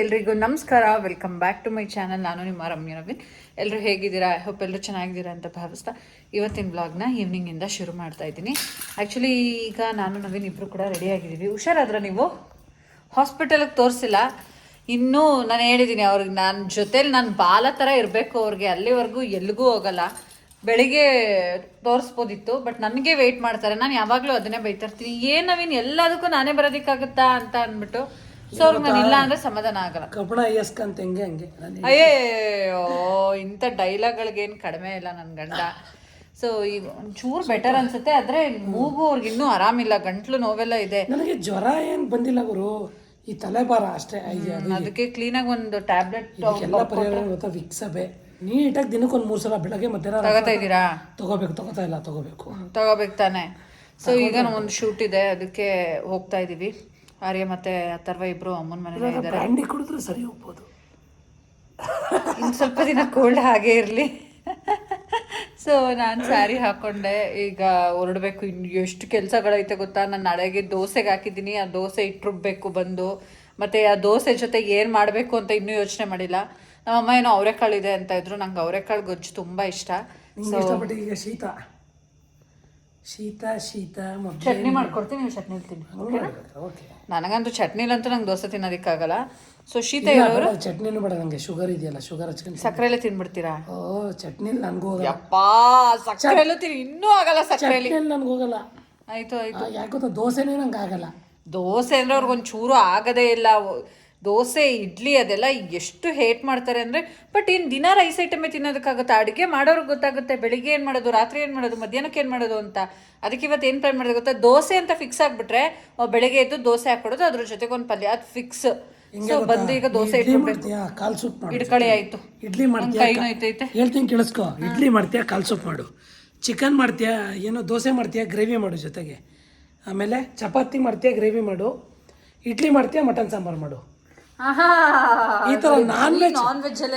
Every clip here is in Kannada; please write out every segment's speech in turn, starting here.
ಎಲ್ರಿಗೂ ನಮಸ್ಕಾರ. Welcome back to my channel ನಾನು ನಿಮ್ಮ ರಮ್ಯ ನವೀನ್. ಎಲ್ಲರೂ ಹೇಗಿದ್ದೀರಾ? ಐ ಹೋಪ್ ಎಲ್ಲರೂ ಚೆನ್ನಾಗಿದ್ದೀರಾ ಅಂತ ಭಾವಿಸ್ತಾ ಇವತ್ತಿನ ಬ್ಲಾಗ್ನ ಈವ್ನಿಂಗಿಂದ ಶುರು ಮಾಡ್ತಾ ಇದ್ದೀನಿ. ಆ್ಯಕ್ಚುಲಿ ಈಗ ನಾನು, ನವೀನ್ ಇಬ್ಬರು ಕೂಡ ರೆಡಿ ಆಗಿದ್ದೀವಿ. ಹುಷಾರಾದ್ರ ನೀವು? ಹಾಸ್ಪಿಟಲ್ಗೆ ತೋರಿಸಿಲ್ಲ. ಇನ್ನೂ ನಾನು ಹೇಳಿದ್ದೀನಿ ಅವ್ರಿಗೆ ನನ್ನ ಜೊತೇಲಿ ನಾನು ಬಾಲ ಥರ ಇರಬೇಕು ಅವ್ರಿಗೆ. ಅಲ್ಲಿವರೆಗೂ ಎಲ್ಲಿಗೂ ಹೋಗಲ್ಲ. ಬೆಳಿಗ್ಗೆ ತೋರಿಸ್ಬೋದಿತ್ತು ಬಟ್ ನನಗೆ ವೆಯ್ಟ್ ಮಾಡ್ತಾರೆ. ನಾನು ಯಾವಾಗಲೂ ಅದನ್ನೇ ಬೈತಾ ಇರ್ತೀನಿ. ಏನು ನವೀನ್, ಎಲ್ಲದಕ್ಕೂ ನಾನೇ ಬರೋದಕ್ಕಾಗುತ್ತಾ ಅಂತ ಅಂದ್ಬಿಟ್ಟು ಸೊ ಅವ್ರಿಗೆ ನಾನು ಇಲ್ಲ ಅಂದ್ರೆ ಸಮಾಧಾನ ಆಗಲ್ಲ. ಕಬ್ಬಣ ಎಸ್ಕಂತ ಹೆಂಗೆ ಹಂಗೆ? ನಾನು ಅಯ್ಯೋ ಇಂಥ ಡೈಲಾಗ್ಗಳಿಗೇನು ಕಡಿಮೆ ಇಲ್ಲ ನನ್ನ ಗಂಡ. ಸೊ ಈಗ ಒಂಚೂರು ಬೆಟರ್ ಅನ್ಸುತ್ತೆ ಆದರೆ ಮೂಗು ಅವ್ರಿಗೆ ಇನ್ನೂ ಆರಾಮಿಲ್ಲ ಗಂಟ್ಲು ನೋವೆಲ್ಲ ಇದೆ. ನನಗೆ ಜ್ವರ ಏನು ಬಂದಿಲ್ಲ ಗುರು. ಈ ತಲೆಭಾರ ಅಷ್ಟೇ ಐದು ಅದಕ್ಕೆ ಕ್ಲೀನಾಗಿ ಒಂದು ಟ್ಯಾಬ್ಲೆಟ್ ಎಲ್ಲ ಪರಿಹಾರ ಗೊತ್ತಾ? ವಿಕ್ಸಬೆ ನೀಟಾಗಿ ದಿನಕ್ಕೆ ಒಂದು ಮೂರು ಸಲ ಬೆಳಗ್ಗೆ ಮಧ್ಯಾಹ್ನ ತಗೋತಾ ಇದ್ದೀರಾ? ತಗೋಬೇಕು ತಗೋತಾ ಇಲ್ಲ ತಗೋಬೇಕು. ತಗೋಬೇಕು ತಾನೆ. ಸೊ ಈಗ ಒಂದು ಶೂಟ್ ಇದೆ ಅದಕ್ಕೆ ಹೋಗ್ತಾ ಇದ್ದೀವಿ ಆರ್ಯ ಮತ್ತೆ ಅಥರ್ವ ಇಬ್ರು ಅಮ್ಮನ ಮನೇಲಿ ಇದ್ದಾರೆ ಬ್ರ್ಯಾಂಡಿ ಕುಡಿದ್ರೆ ಸರಿ ಹೋಗ್ಬೋದು. ಇನ್ನು ಸ್ವಲ್ಪ ದಿನ ಕೋಲ್ಡ್ ಹಾಗೆ ಇರಲಿ. ಸೊ ನಾನು ಸ್ಯಾರಿ ಹಾಕೊಂಡೆ. ಈಗ ಹೊರಡಬೇಕು ಇನ್ನು ಎಷ್ಟು ಕೆಲಸಗಳೈತೆ ಗೊತ್ತಾ? ನಾನು ನಾಳೆಗೆ ದೋಸೆಗೆ ಹಾಕಿದ್ದೀನಿ. ಆ ದೋಸೆ ಇಟ್ಟಿರ್ಬೇಕು ಬಂದು. ಮತ್ತು ಆ ದೋಸೆ ಜೊತೆ ಏನು ಮಾಡಬೇಕು ಅಂತ ಇನ್ನೂ ಯೋಚನೆ ಮಾಡಿಲ್ಲ. ನಮ್ಮಮ್ಮ ಏನೋ ಅವರೆಕಾಳು ಇದೆ ಅಂತ ಇದ್ರು. ನಂಗೆ ಅವರೆಕಾಳು ಗೊಜ್ಜು ತುಂಬ ಇಷ್ಟ. ಸೊ ಈಗ ಶೀತ? ಶೀತ ಶೀತ ಚಟ್ನಿ ಮಾಡ್ಕೊಡ್ತೀನಿ ನೀವು ಚಟ್ನಿ ತಿನ್ನಿ. ಓಕೆ. ನನಗಂತೂ ಚಟ್ನಿಲಂತೂ ನಂಗೆ ದೋಸೆ ತಿನ್ನೋದಕ್ಕಾಗಲ್ಲ. ಸೊ ಶೀತ ಇರೋರು ಚಟ್ನಿನೂ ಬೇಡ ನನಗೆ ಶುಗರ್ ಇದೆಯಲ್ಲ ಶುಗರ್ ಹಚ್ಕೊಂಡು ಸಕ್ಕರೆಲೆ ತಿನ್ಬಿಡ್ತೀರಾ? ಓ ಚಟ್ನಿ ನನಗೆ ಹೋಗಲ್ಲ. ಯಪ್ಪ ಸಕ್ಕರೆಲ್ಲೂ ತಿನ್ ಇನ್ನೂ ಆಗಲ್ಲ ಸಕ್ಕರೆಲಿ ನನಗೆ ಹೋಗಲ್ಲ. ಆಯ್ತು ಆಯ್ತು. ಯಾಕೆ ಗೊತ್ತಾ? ದೋಸೆನೇ ನಂಗೆ ಆಗಲ್ಲ. ದೋಸೆ ಅಂದ್ರೆ ಅವ್ರಿಗೊಂದು ಚೂರು ಆಗದೇ ಇಲ್ಲ. ದೋಸೆ ಇಡ್ಲಿ ಅದೆಲ್ಲ ಎಷ್ಟು ಹೇಟ್ ಮಾಡ್ತಾರೆ ಅಂದರೆ ಬಟ್ ಇನ್ನು ದಿನ ರೈಸ್ ಐಟಮೇ ತಿನ್ನೋದಕ್ಕಾಗುತ್ತೆ? ಅಡುಗೆ ಮಾಡೋರ್ಗೆ ಗೊತ್ತಾಗುತ್ತೆ ಬೆಳಿಗ್ಗೆ ಏನು ಮಾಡೋದು ರಾತ್ರಿ ಏನು ಮಾಡೋದು ಮಧ್ಯಾಹ್ನಕ್ಕೆ ಏನು ಮಾಡೋದು ಅಂತ. ಅದಕ್ಕೆ ಇವತ್ತು ಏನು ಪ್ಲಾನ್ ಮಾಡೋದು ಗೊತ್ತಾ? ದೋಸೆ ಅಂತ ಫಿಕ್ಸ್ ಆಗಿಬಿಟ್ರೆ ಬೆಳಿಗ್ಗೆ ಎದ್ದು ದೋಸೆ ಹಾಕೊಡೋದು ಅದ್ರ ಜೊತೆಗೆ ಒಂದು ಪಲ್ಯ. ಅದು ಫಿಕ್ಸ್ ಬಂದು ಈಗ ದೋಸೆ ಇಡ್ಲಿ ಇಟ್ಬಿಡ್ಬೇಕು ಮಾಡ್ತೀಯಾ? ಕಾಲ್ ಸೂಪ್ ಇಡ್ಕಳಿ ಆಯಿತು. ಇಡ್ಲಿ ಮಾಡ್ತೀಯ? ಹೇಳ್ತೀನಿ ಕೇಳಿಸ್ಕೊ. ಇಡ್ಲಿ ಮಾಡ್ತೀಯಾ? ಕಾಲ್ ಸೂಪ್ ಮಾಡು. ಚಿಕನ್ ಮಾಡ್ತೀಯಾ? ಏನೋ ದೋಸೆ ಮಾಡ್ತೀಯಾ? ಗ್ರೇವಿ ಮಾಡು ಜೊತೆಗೆ. ಆಮೇಲೆ ಚಪಾತಿ ಮಾಡ್ತೀಯಾ? ಗ್ರೇವಿ ಮಾಡು. ಇಡ್ಲಿ ಮಾಡ್ತೀಯಾ? ಮಟನ್ ಸಾಂಬಾರು ಮಾಡು. ಈ ತರ ನಾನ್ ವೆಜ್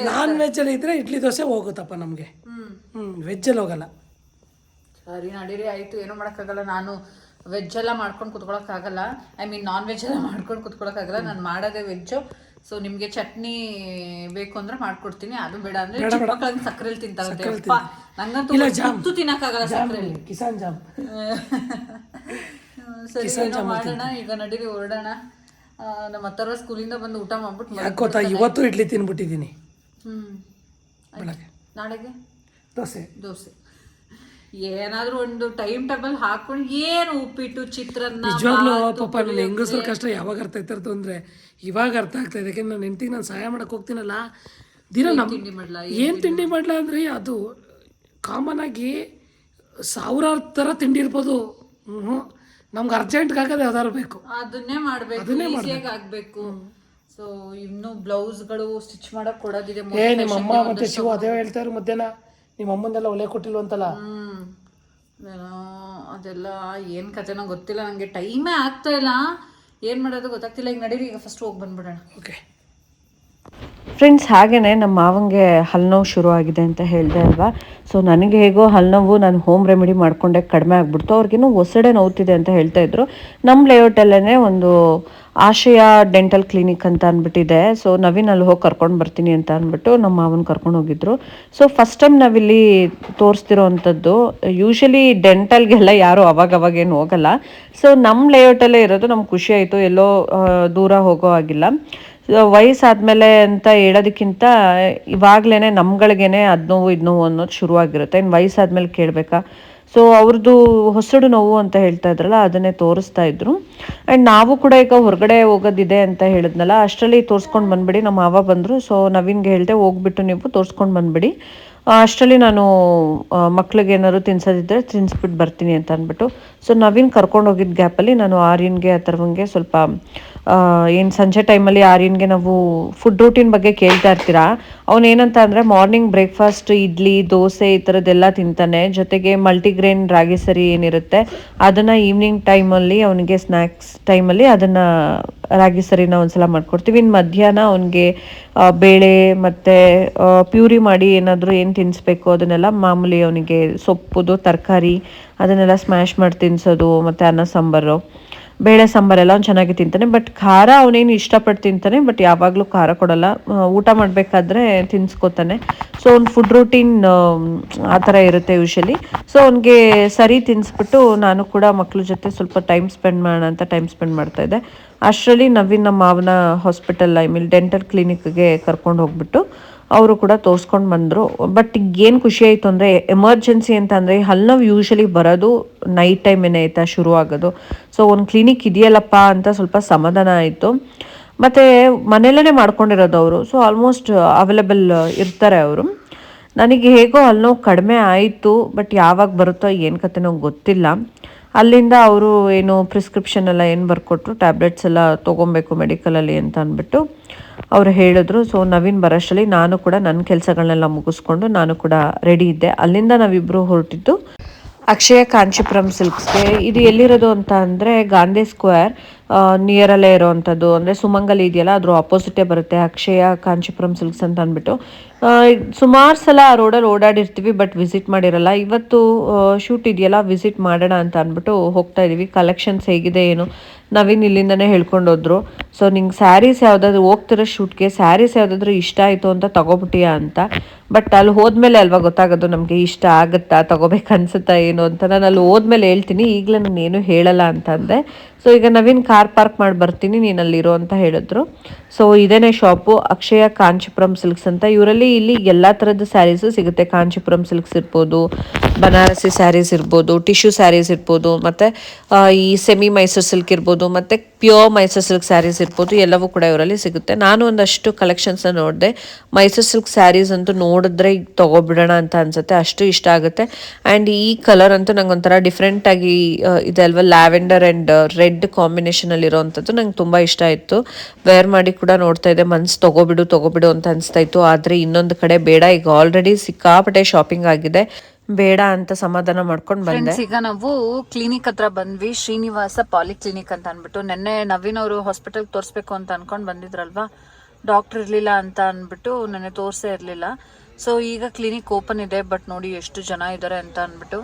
ನಾನ್ ವೆಜ್ ಅಲ್ಲಿ ಇದ್ರೆ ಇಡ್ಲಿ ದೋಸೆ ಹೋಗುತ್ತಪ್ಪ ನಮ್ಗೆ. ಹ್ಮ್. ವೆಜ್ ಅಲ್ಲಿ ಹೋಗಲ್ಲ. ಸರಿ ನಡೀರಿ ಆಯ್ತು ಏನೂ ಮಾಡೋಕ್ಕಾಗಲ್ಲ. ನಾನು ವೆಜ್ ಎಲ್ಲ ಮಾಡ್ಕೊಂಡು ಕುತ್ಕೊಳಕ್ಕಾಗಲ್ಲ. ಐ ಮೀನ್ ನಾನ್ ವೆಜ್ ಎಲ್ಲ ಮಾಡ್ಕೊಂಡು ಕುತ್ಕೊಳಕ್ಕಾಗಲ್ಲ. ನಾನು ಮಾಡೋದೇ ವೆಜ್ಜು ಸೊ ನಿಮಗೆ ಚಟ್ನಿ ಬೇಕು ಅಂದ್ರೆ ಮಾಡ್ಕೊಡ್ತೀನಿ. ಅದು ಬೇಡ ಅಂದ್ರೆ ಚಿಕ್ಕ ಮಕ್ಳಿಗೆ ಸಕ್ಕರೆಲಿ ತಿಂತಾರೆ. ನಂಗಂತೂ ತಿನ್ನಕ್ಕಾಗಲ್ಲ ಸಕ್ಕರೆಲಿ ಕಿಸಾನ್ ಜಾಮ್. ಸರಿ ಮಾಡೋಣ. ಈಗ ನಡೀರಿ ಹೊರಡೋಣ ನಮ್ಮ ಹತ್ತರ ಸ್ಕೂಲಿಂದ ಬಂದು ಊಟ ಮಾಡ್ಬಿಟ್ಟು ಯಾಕೆ ಗೊತ್ತಾ? ಇವತ್ತು ಇಡ್ಲಿ ತಿನ್ಬಿಟ್ಟಿದ್ದೀನಿ. ಹ್ಮ್. ಬೆಳಗ್ಗೆ. ನಾಳೆಗೆ? ದೋಸೆ. ದೋಸೆ. ಏನಾದ್ರೂ ಒಂದು ಟೈಮ್ ಟೇಬಲ್ ಹಾಕೊಂಡು ಏನು ಉಪ್ಪಿಟ್ಟು ಚಿತ್ರಾನ್ನ ನಿಜವಾಗ್ಲೂ ಪಾಪ ನನ್ನ ಹೆಂಗಸ್ರ ಕಷ್ಟ ಯಾವಾಗ ಅರ್ಥ ಆಯ್ತಿರ್ತು ಅಂದರೆ ಇವಾಗ ಅರ್ಥ ಆಗ್ತಾ ಇದೆ. ಯಾಕೆಂದ್ರೆ ನನ್ನ ಹೆಂಡತಿಗೆ ನಾನು ಸಹಾಯ ಮಾಡಕ್ಕೆ ಹೋಗ್ತೀನಲ್ಲ. ದಿನ ನಮ್ಮ ತಿಂಡಿ ಮಾಡ್ಲಾ? ಏನು ತಿಂಡಿ ಮಾಡಲ ಅಂದರೆ ಅದು ಕಾಮನ್ ಆಗಿ ಸಾವಿರಾರು ಥರ ತಿಂಡಿ ಇರ್ಬೋದು. ಹ್ಞೂ ನಮ್ಗೆ ಅರ್ಜೆಂಟ್ ಆಗೋದು ಯಾವ್ದಾದ್ರು ಬೇಕು. ಅದನ್ನೇ ಮಾಡಬೇಕು ಈಸಿಯಾಗಿ ಆಗ್ಬೇಕು ಸೊ ಇನ್ನು ಬ್ಲೌಸ್ಗಳು ಸ್ಟಿಚ್ ಮಾಡಕ್ ಕೊಡೋದಿದೆ ಏ ನಿಮ್ಮ ಅಮ್ಮ ಮತ್ತೆ ಶಿವ ಅದೇ ಹೇಳ್ತಾರೆ ಮಧ್ಯಾಹ್ನ. ನಿಮ್ಮ ಅಮ್ಮಂದೆಲ್ಲ ಒಲೆ ಕೊಟ್ಟಿಲ್ವಂತಲ್ಲ? ಅಂತಲ್ಲ ಏನೋ ಅದೆಲ್ಲ ಏನು ಕಥೆನೋ ಗೊತ್ತಿಲ್ಲ ನನಗೆ ಟೈಮೇ ಆಗ್ತಾ ಇಲ್ಲ. ಏನು ಮಾಡೋದು ಗೊತ್ತಾಗ್ತಿಲ್ಲ ಈಗ ನಡೀರಿ ಈಗ ಫಸ್ಟ್ ಹೋಗಿ ಬಂದ್ಬಿಡೋಣ. ಓಕೆ ಫ್ರೆಂಡ್ಸ್ ಹಾಗೆಯೇ ನಮ್ಮ ಮಾವಂಗೆ ಹಲ್ನೋವು ಶುರು ಆಗಿದೆ ಅಂತ ಹೇಳಿದೆ ಅಲ್ವಾ? ಸೊ ನನಗೆ ಹೇಗೋ ಹಲ್ನೋವು ನಾನು ಹೋಮ್ ರೆಮಿಡಿ ಮಾಡಿಕೊಂಡೆ ಕಡಿಮೆ ಆಗಿಬಿಡ್ತು. ಅವ್ರಿಗಿನ್ನೂ ಒಸಡೆ ನೋವ್ತಿದೆ ಅಂತ ಹೇಳ್ತಾ ಇದ್ರು. ನಮ್ಮ ಲೇಔಟಲ್ಲೇ ಒಂದು ಆಶಯ ಡೆಂಟಲ್ ಕ್ಲಿನಿಕ್ ಅಂತ ಅಂದ್ಬಿಟ್ಟಿದೆ. ಸೊ ನವೀನ್ ಅಲ್ಲಿ ಹೋಗಿ ಕರ್ಕೊಂಡು ಬರ್ತೀನಿ ಅಂತ ಅಂದ್ಬಿಟ್ಟು ನಮ್ಮ ಮಾವನ ಕರ್ಕೊಂಡು ಹೋಗಿದ್ರು. ಸೊ ಫಸ್ಟ್ ಟೈಮ್ ನಾವಿಲ್ಲಿ ತೋರಿಸ್ತಿರೋ ಅಂಥದ್ದು ಯೂಶಲಿ ಡೆಂಟಲ್ಗೆಲ್ಲ ಯಾರು ಅವಾಗ ಅವಾಗೇನು ಹೋಗಲ್ಲ. ಸೊ ನಮ್ಮ ಲೇಔಟಲ್ಲೇ ಇರೋದು ನಮ್ಗೆ ಖುಷಿ ಆಯಿತು. ಎಲ್ಲೋ ದೂರ ಹೋಗೋ ಆಗಿಲ್ಲ ವಯಸ್ಸಾದ್ಮೇಲೆ ಅಂತ ಹೇಳೋದಕ್ಕಿಂತ ಇವಾಗ್ಲೇ ನಮ್ಗಳಿಗೇನೆ ಅದು ನೋವು ಇದು ನೋವು ಅನ್ನೋದು ಶುರುವಾಗಿರುತ್ತೆ. ಇನ್ನು ವಯಸ್ಸಾದ್ಮೇಲೆ ಕೇಳಬೇಕಾ? ಸೊ ಅವ್ರದ್ದು ಹೊಸಡು ನೋವು ಅಂತ ಹೇಳ್ತಾ ಇದ್ರಲ್ಲ, ಅದನ್ನೇ ತೋರಿಸ್ತಾ ಇದ್ರು. ಆ್ಯಂಡ್ ನಾವು ಕೂಡ ಈಗ ಹೊರಗಡೆ ಹೋಗೋದಿದೆ ಅಂತ ಹೇಳಿದ್ನಲ್ಲ, ಅಷ್ಟರಲ್ಲಿ ತೋರಿಸ್ಕೊಂಡು ಬಂದ್ಬಿಡಿ. ನಮ್ಮ ಮಾವ ಬಂದರು. ಸೊ ನವೀನ್ಗೆ ಹೇಳಿದೆ, ಹೋಗ್ಬಿಟ್ಟು ನೀವು ತೋರಿಸ್ಕೊಂಡು ಬಂದ್ಬಿಡಿ. ಅಷ್ಟರಲ್ಲಿ ನಾನು ಮಕ್ಳಿಗೆ ಏನಾದ್ರು ತಿನ್ಸೋದಿದ್ರೆ ತಿನ್ಸ್ಬಿಟ್ಟು ಬರ್ತೀನಿ ಅಂತ ಅಂದ್ಬಿಟ್ಟು. ಸೊ ನವೀನ್ ಕರ್ಕೊಂಡು ಹೋಗಿದ್ದ ಗ್ಯಾಪಲ್ಲಿ ನಾನು ಆರ್ಯನ್ಗೆ, ಅಥರ್ವಂಗೆ ಸ್ವಲ್ಪ ಏನು ಸಂಜೆ ಟೈಮಲ್ಲಿ ಆರ್ಯನ್ಗೆ ನಾವು ಫುಡ್ ರೂಟೀನ್ ಬಗ್ಗೆ ಕೇಳ್ತಾ ಇರ್ತೀರಾ? ಅವನೇನಂತ ಅಂದರೆ ಮಾರ್ನಿಂಗ್ ಬ್ರೇಕ್ಫಾಸ್ಟ್ ಇಡ್ಲಿ, ದೋಸೆ ಈ ಥರದ್ದೆಲ್ಲ ತಿಂತಾನೆ. ಜೊತೆಗೆ ಮಲ್ಟಿಗ್ರೇನ್ ರಾಗಿ ಸರಿ ಏನಿರುತ್ತೆ, ಅದನ್ನು ಈವ್ನಿಂಗ್ ಟೈಮಲ್ಲಿ ಅವನಿಗೆ ಸ್ನ್ಯಾಕ್ಸ್ ಟೈಮಲ್ಲಿ ಅದನ್ನು ರಾಗಿ ಸರಿನ ಒಂದ್ಸಲ ಮಾಡ್ಕೊಡ್ತೀವಿ. ಇನ್ನು ಮಧ್ಯಾಹ್ನ ಅವನಿಗೆ ಬೇಳೆ ಮತ್ತು ಪ್ಯೂರಿ ಮಾಡಿ ಏನಾದರೂ ಏನು ತಿನ್ನಿಸ್ಬೇಕು ಅದನ್ನೆಲ್ಲ ಮಾಮೂಲಿ ಅವನಿಗೆ ಸೊಪ್ಪುದು, ತರಕಾರಿ ಅದನ್ನೆಲ್ಲ ಸ್ಮ್ಯಾಶ್ ಮಾಡಿ ತಿನ್ಸೋದು, ಮತ್ತು ಅನ್ನ ಸಾಂಬಾರು. ಬೇಳೆ ಸಾಂಬಾರೆಲ್ಲ ಅವ್ನು ಚೆನ್ನಾಗಿ ತಿಂತಾನೆ ಬಟ್ ಖಾರ ಅವನೇನು ಇಷ್ಟಪಟ್ಟು ತಿಂತಾನೆ ಬಟ್ ಯಾವಾಗಲೂ ಖಾರ ಕೊಡಲ್ಲ. ಊಟ ಮಾಡಬೇಕಾದ್ರೆ ತಿನ್ಸ್ಕೊತಾನೆ. ಸೊ ಅವ್ನ ಫುಡ್ ರೂಟೀನ್ ಆ ಥರ ಇರುತ್ತೆ ಯೂಶಲಿ ಸೊ ಅವನಿಗೆ ಸರಿ ತಿನ್ನಿಸ್ಬಿಟ್ಟು ನಾನು ಕೂಡ ಮಕ್ಳ ಜೊತೆ ಸ್ವಲ್ಪ ಟೈಮ್ ಸ್ಪೆಂಡ್ ಮಾಡೋಣ ಅಂತ ಟೈಮ್ ಸ್ಪೆಂಡ್ ಮಾಡ್ತಾ ಇದ್ದೆ. ಅಷ್ಟರಲ್ಲಿ ನವೀನ್ ನಮ್ಮ ಮಾವನ ಹಾಸ್ಪಿಟಲ್ ಐ ಮೀನ್ ಡೆಂಟಲ್ ಕ್ಲಿನಿಕ್ಗೆ ಕರ್ಕೊಂಡು ಹೋಗ್ಬಿಟ್ಟು ಅವರು ಕೂಡ ತೋರಿಸ್ಕೊಂಡು ಬಂದರು. ಬಟ್ ಏನು ಖುಷಿ ಆಯಿತು ಅಂದರೆ ಎಮರ್ಜೆನ್ಸಿ ಅಂತ ಅಂದರೆ ಹಲ್ಲು ನೋವು ಯೂಶಲಿ ಬರೋದು ನೈಟ್ ಟೈಮೇನೆ ಆಯಿತಾ ಶುರು ಆಗೋದು ಸೊ ಒಂದು ಕ್ಲಿನಿಕ್ ಇದೆಯಲ್ಲಪ್ಪ ಅಂತ ಸ್ವಲ್ಪ ಸಮಾಧಾನ ಆಯಿತು. ಮತ್ತು ಮನೆಯಲ್ಲೇ ಮಾಡ್ಕೊಂಡಿರೋದು ಅವರು. ಸೊ ಆಲ್ಮೋಸ್ಟ್ ಅವೈಲೇಬಲ್ ಇರ್ತಾರೆ ಅವರು. ನನಗೆ ಹೇಗೋ ಹಲ್ನೋವು ಕಡಿಮೆ ಆಯಿತು ಬಟ್ ಯಾವಾಗ ಬರುತ್ತೋ ಏನು ಕತೆನೋ ಗೊತ್ತಿಲ್ಲ. ಅಲ್ಲಿಂದ ಅವರು ಏನು ಪ್ರಿಸ್ಕ್ರಿಪ್ಷನ್ ಎಲ್ಲ ಏನು ಬರ್ಕೊಟ್ರು ಟ್ಯಾಬ್ಲೆಟ್ಸ್ ಎಲ್ಲ ತೊಗೊಬೇಕು ಮೆಡಿಕಲಲ್ಲಿ ಅಂತ ಅಂದ್ಬಿಟ್ಟು ಅವರು ಹೇಳಿದ್ರು. ಸೊ ನವೀನ್ ಬರೋಷ್ಟರಲ್ಲಿ ನಾನು ಕೂಡ ನನ್ನ ಕೆಲಸಗಳನ್ನೆಲ್ಲ ಮುಗಿಸ್ಕೊಂಡು ನಾನು ಕೂಡ ರೆಡಿ ಇದ್ದೆ. ಅಲ್ಲಿಂದ ನಾವಿಬ್ಬರು ಹೊರಟಿದ್ದು ಅಕ್ಷಯ ಕಾಂಚೀಪುರಂ ಸಿಲ್ಕ್ಸ್ಗೆ ಇದು ಎಲ್ಲಿರೋದು ಅಂತ ಅಂದರೆ ಗಾಂಧಿ ಸ್ಕ್ವೇರ್ ನಿಯರಲ್ಲೇ ಇರೋವಂಥದ್ದು ಅಂದರೆ ಸುಮಂಗಲಿ ಇದೆಯಲ್ಲ, ಅದ್ರ ಆಪೋಸಿಟೇ ಬರುತ್ತೆ. ಅಕ್ಷಯ, ಕಾಂಚಿಪುರಂ ಸಿಲ್ಕ್ಸ್ ಅಂತ ಅಂದ್ಬಿಟ್ಟು. ಸುಮಾರು ಸಲ ಆ ರೋಡಲ್ಲಿ ಓಡಾಡಿರ್ತೀವಿ ಬಟ್ ವಿಸಿಟ್ ಮಾಡಿರಲ್ಲ. ಇವತ್ತು ಶೂಟ್ ಇದೆಯಲ್ಲ ವಿಸಿಟ್ ಮಾಡೋಣ ಅಂತ ಅಂದ್ಬಿಟ್ಟು ಹೋಗ್ತಾ ಇದೀವಿ. ಕಲೆಕ್ಷನ್ಸ್ ಹೇಗಿದೆ, ಏನು? ನವೀನ್ ಇಲ್ಲಿಂದನೇ ಹೇಳ್ಕೊಂಡೋದ್ರು. ಸೊ ನಿಂಗೆ ಸ್ಯಾರೀಸ್ ಯಾವುದಾದ್ರು ಹೋಗ್ತಿರೋ ಶೂಟ್ಗೆ ಸ್ಯಾರೀಸ್ ಯಾವುದಾದ್ರು ಇಷ್ಟ ಆಯಿತು ಅಂತ ತಗೋಬಿಟ್ಟಿಯಾ ಅಂತ. ಬಟ್ ಅಲ್ಲಿ ಹೋದ್ಮೇಲೆ ಅಲ್ವಾ ಗೊತ್ತಾಗೋದು ನಮಗೆ, ಇಷ್ಟ ಆಗುತ್ತಾ ತಗೋಬೇಕು ಅನ್ಸುತ್ತಾ ಏನು ಅಂತ. ನಾನು ಅಲ್ಲಿ ಹೋದ್ಮೇಲೆ ಹೇಳ್ತೀನಿ. ಈಗಲೇ ನಾನು ಏನು ಹೇಳಲ್ಲ ಅಂತ ಅಂದೆ ಸೊ ಈಗ ನವೀನ್ ಕಾರ್ ಪಾರ್ಕ್ ಮಾಡಿ ಬರ್ತೀನಿ, ನೀನು ಅಂತ ಹೇಳಿದ್ರು. ಸೊ ಇದೇನೇ ಶಾಪು ಅಕ್ಷಯ ಕಾಂಚಿಪುರಂ ಸಿಲ್ಕ್ಸ್ ಅಂತ. ಇವರಲ್ಲಿ ಇಲ್ಲಿ ಎಲ್ಲ ಥರದ ಸ್ಯಾರೀಸು ಸಿಗುತ್ತೆ. ಕಾಂಚಿಪುರಂ ಸಿಲ್ಕ್ಸ್ ಇರ್ಬೋದು, ಬನಾರಸಿ ಸ್ಯಾರೀಸ್ ಇರ್ಬೋದು ಟಿಶ್ಯೂ ಸ್ಯಾರೀಸ್ ಇರ್ಬೋದು, ಮತ್ತು ಈ ಸೆಮಿ ಮೈಸೂರ್ ಸಿಲ್ಕ್ ಇರ್ಬೋದು, ಮತ್ತು ಪ್ಯೂರ್ ಮೈಸೂರ್ ಸಿಲ್ಕ್ ಸ್ಯಾರೀಸ್ ಇರ್ಬೋದು, ಎಲ್ಲವೂ ಕೂಡ ಇವರಲ್ಲಿ ಸಿಗುತ್ತೆ. ನಾನು ಒಂದಷ್ಟು ಕಲೆಕ್ಷನ್ಸ್ನ ನೋಡಿದೆ. ಮೈಸೂರು ಸಿಲ್ಕ್ ಸ್ಯಾರೀಸ್ ಅಂತೂ ನೋಡಿದ್ರೆ ತೊಗೊಬಿಡೋಣ ಅಂತ ಅನ್ಸುತ್ತೆ. ಅಷ್ಟು ಇಷ್ಟ ಆಗುತ್ತೆ. ಆ್ಯಂಡ್ ಈ ಕಲರ್ ಅಂತೂ ನಂಗೆ ಒಂಥರ ಡಿಫ್ರೆಂಟಾಗಿ ಇದೆ ಅಲ್ವಾ? ಲ್ಯಾವೆಂಡರ್ ಆ್ಯಂಡ್ ರೆಡ್ ಕಾಂಬಿನೇಷನಲ್ಲಿ ಇರೋವಂಥದ್ದು ನಂಗೆ ತುಂಬ ಇಷ್ಟ ಆಯಿತು. ವೇರ್ ಮಾಡಿ ಕೂಡ ನೋಡ್ತಾ ಇದ್ದೆ. ಮನ್ಸು ತೊಗೋಬಿಡು ತೊಗೋಬಿಡು ಅಂತ ಅನಿಸ್ತಾ ಇತ್ತು. ಆದರೆ ಇನ್ನೊಂದು ಕಡೆ ಬೇಡ. ಈಗ ಆಲ್ರೆಡಿ ಸಿಕ್ಕಾಪಟ್ಟೆ ಶಾಪಿಂಗ್ ಆಗಿದೆ. ಬೇಡ ಅಂತ ಸಮಾಧಾನ ಮಾಡ್ಕೊಂಡು ಬಂದೆ. ಈಗ ನಾವು ಕ್ಲಿನಿಕ್ ಹತ್ರ ಬಂದ್ವಿ. ಶ್ರೀನಿವಾಸ ಪಾಲಿ ಕ್ಲಿನಿಕ್ ಅಂತ ಅನ್ಬಿಟ್ಟು ನಿನ್ನೆ ನವೀನ್ ಅವರು ಹಾಸ್ಪಿಟಲ್ ತೋರಿಸ್ಬೇಕು ಅಂತ ಅನ್ಕೊಂಡ್ ಬಂದಿದ್ರಲ್ವಾ? ಡಾಕ್ಟರ್ ಇರ್ಲಿಲ್ಲ ಅಂತ ಅನ್ಬಿಟ್ಟು ನೆನ್ನೆ ತೋರ್ಸೇ ಇರ್ಲಿಲ್ಲ. ಸೊ ಈಗ ಕ್ಲಿನಿಕ್ ಓಪನ್ ಇದೆ. ಬಟ್ ನೋಡಿ ಎಷ್ಟು ಜನ ಇದ್ದಾರೆ ಅಂತ ಅನ್ಬಿಟ್ಟು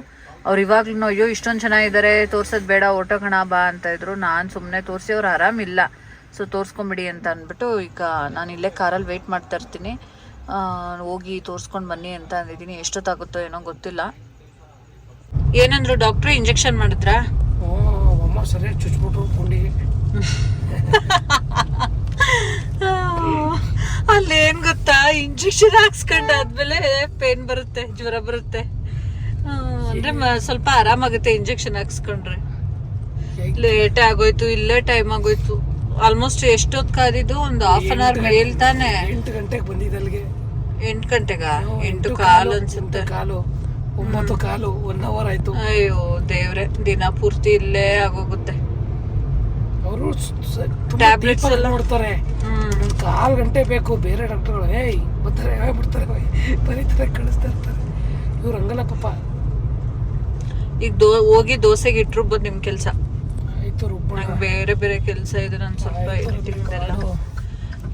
ಅವ್ರು ಇವಾಗ್ಲೂ ಅಯ್ಯೋ ಇಷ್ಟೊಂದು ಚೆನ್ನಾಗಿದ್ದಾರೆ ಇದ್ದಾರೆ ತೋರ್ಸೋದ್ ಬೇಡ ಓಟೋ ಕಣ ಬಾ ಅಂತ ಇದ್ರು. ನಾನು ಸುಮ್ಮನೆ ತೋರಿಸಿ ಅವ್ರು ಆರಾಮಿಲ್ಲ ಸೊ ತೋರಿಸ್ಕೊಂಬಿಡಿ ಅಂತ ಅಂದ್ಬಿಟ್ಟು ಈಗ ನಾನು ಇಲ್ಲೇ ಕಾರಲ್ಲಿ ವೆಯ್ಟ್ ಮಾಡ್ತಾ ಇರ್ತೀನಿ. ಹೋಗಿ ತೋರಿಸ್ಕೊಂಡು ಬನ್ನಿ ಅಂತ ಅಂದಿದ್ದೀನಿ. ಎಷ್ಟೊತ್ತಾಗುತ್ತೋ ಏನೋ ಗೊತ್ತಿಲ್ಲ. ಏನಂದ್ರು ಡಾಕ್ಟ್ರು ಇಂಜೆಕ್ಷನ್ ಮಾಡಿದ್ರಾ? ಅಮ್ಮ ಸರಿಯಾಗಿ ಚುಚ್ಬಿಟ್ರು ಗುಂಡಿಗೆ ಅಲ್ಲಿ ಏನ್ ಗೊತ್ತಾ? ಇಂಜೆಕ್ಷನ್ ಹಾಕ್ಸ್ಕೊಂಡಾದ್ಮೇಲೆ ಪೇನ್ ಬರುತ್ತೆ ಜ್ವರ ಬರುತ್ತೆ. ಅಂದ್ರೆ ಸ್ವಲ್ಪ ಆರಾಮಾಗುತ್ತೆ ಇಂಜೆಕ್ಷನ್ ಹಾಕ್ಸ್ಕೊಂಡ್ರೆ. ಲೇಟ್ ಆಗೋಯ್ತು ಇಲ್ಲೇ ಟೈಮ್ ಆಗೋಯ್ತು. ಆಲ್ಮೋಸ್ಟ್ ಎಷ್ಟೊತ್ ಕಾದಿದ್ದು? ಒಂದು ಹಾಫ್ ಅನ್ ಅವರ್ ಹೇಳ್ತಾನೆ ತಾನೆ. ಎಂಟು ಗಂಟೆಗೆ ಬಂದಿದ್ದೆ ಅಲ್ಲಿಗೆ ಎಂಟು ಗಂಟೆಗ? ಎಂಟು ಕಾಲು ಅನ್ಸುತ್ತೆ. ಕಾಲು ಒಂಬತ್ತು ಕಾಲು ಒನ್ ಅವರ್ ಆಯ್ತು. ಅಯ್ಯೋ ದೇವ್ರೆ ದಿನ ಪೂರ್ತಿ ಇಲ್ಲೇ ಆಗೋಗುತ್ತೆ. ಅವರು ಟ್ಯಾಬ್ಲೆಟ್ಸ್ ಎಲ್ಲ? ನೋಡ್ತಾರೆ. ಕಾಲು ಗಂಟೆ ಬೇಕು ಬೇರೆ ಡಾಕ್ಟರ್ಗಳು ಏಯ್ ಬರ್ತಾರೆ ಬಿಡ್ತಾರೆ ಬರೀತಾರೆ ಕಳಿಸ್ತಾ ಇರ್ತಾರೆ. ಇವ್ರು ಹಂಗಲ್ಲ ಪಾಪ. ಈಗ ದೋ ಹೋಗಿ ದೋಸೆಗೆ ಇಟ್ರು ಬಂದ್ ನಿಮ್ ಕೆಲ್ಸ. ನಂಗೆ ಬೇರೆ ಬೇರೆ ಕೆಲ್ಸ ಇದೆ ನಾನು ಸ್ವಲ್ಪ ಎಲ್ಲ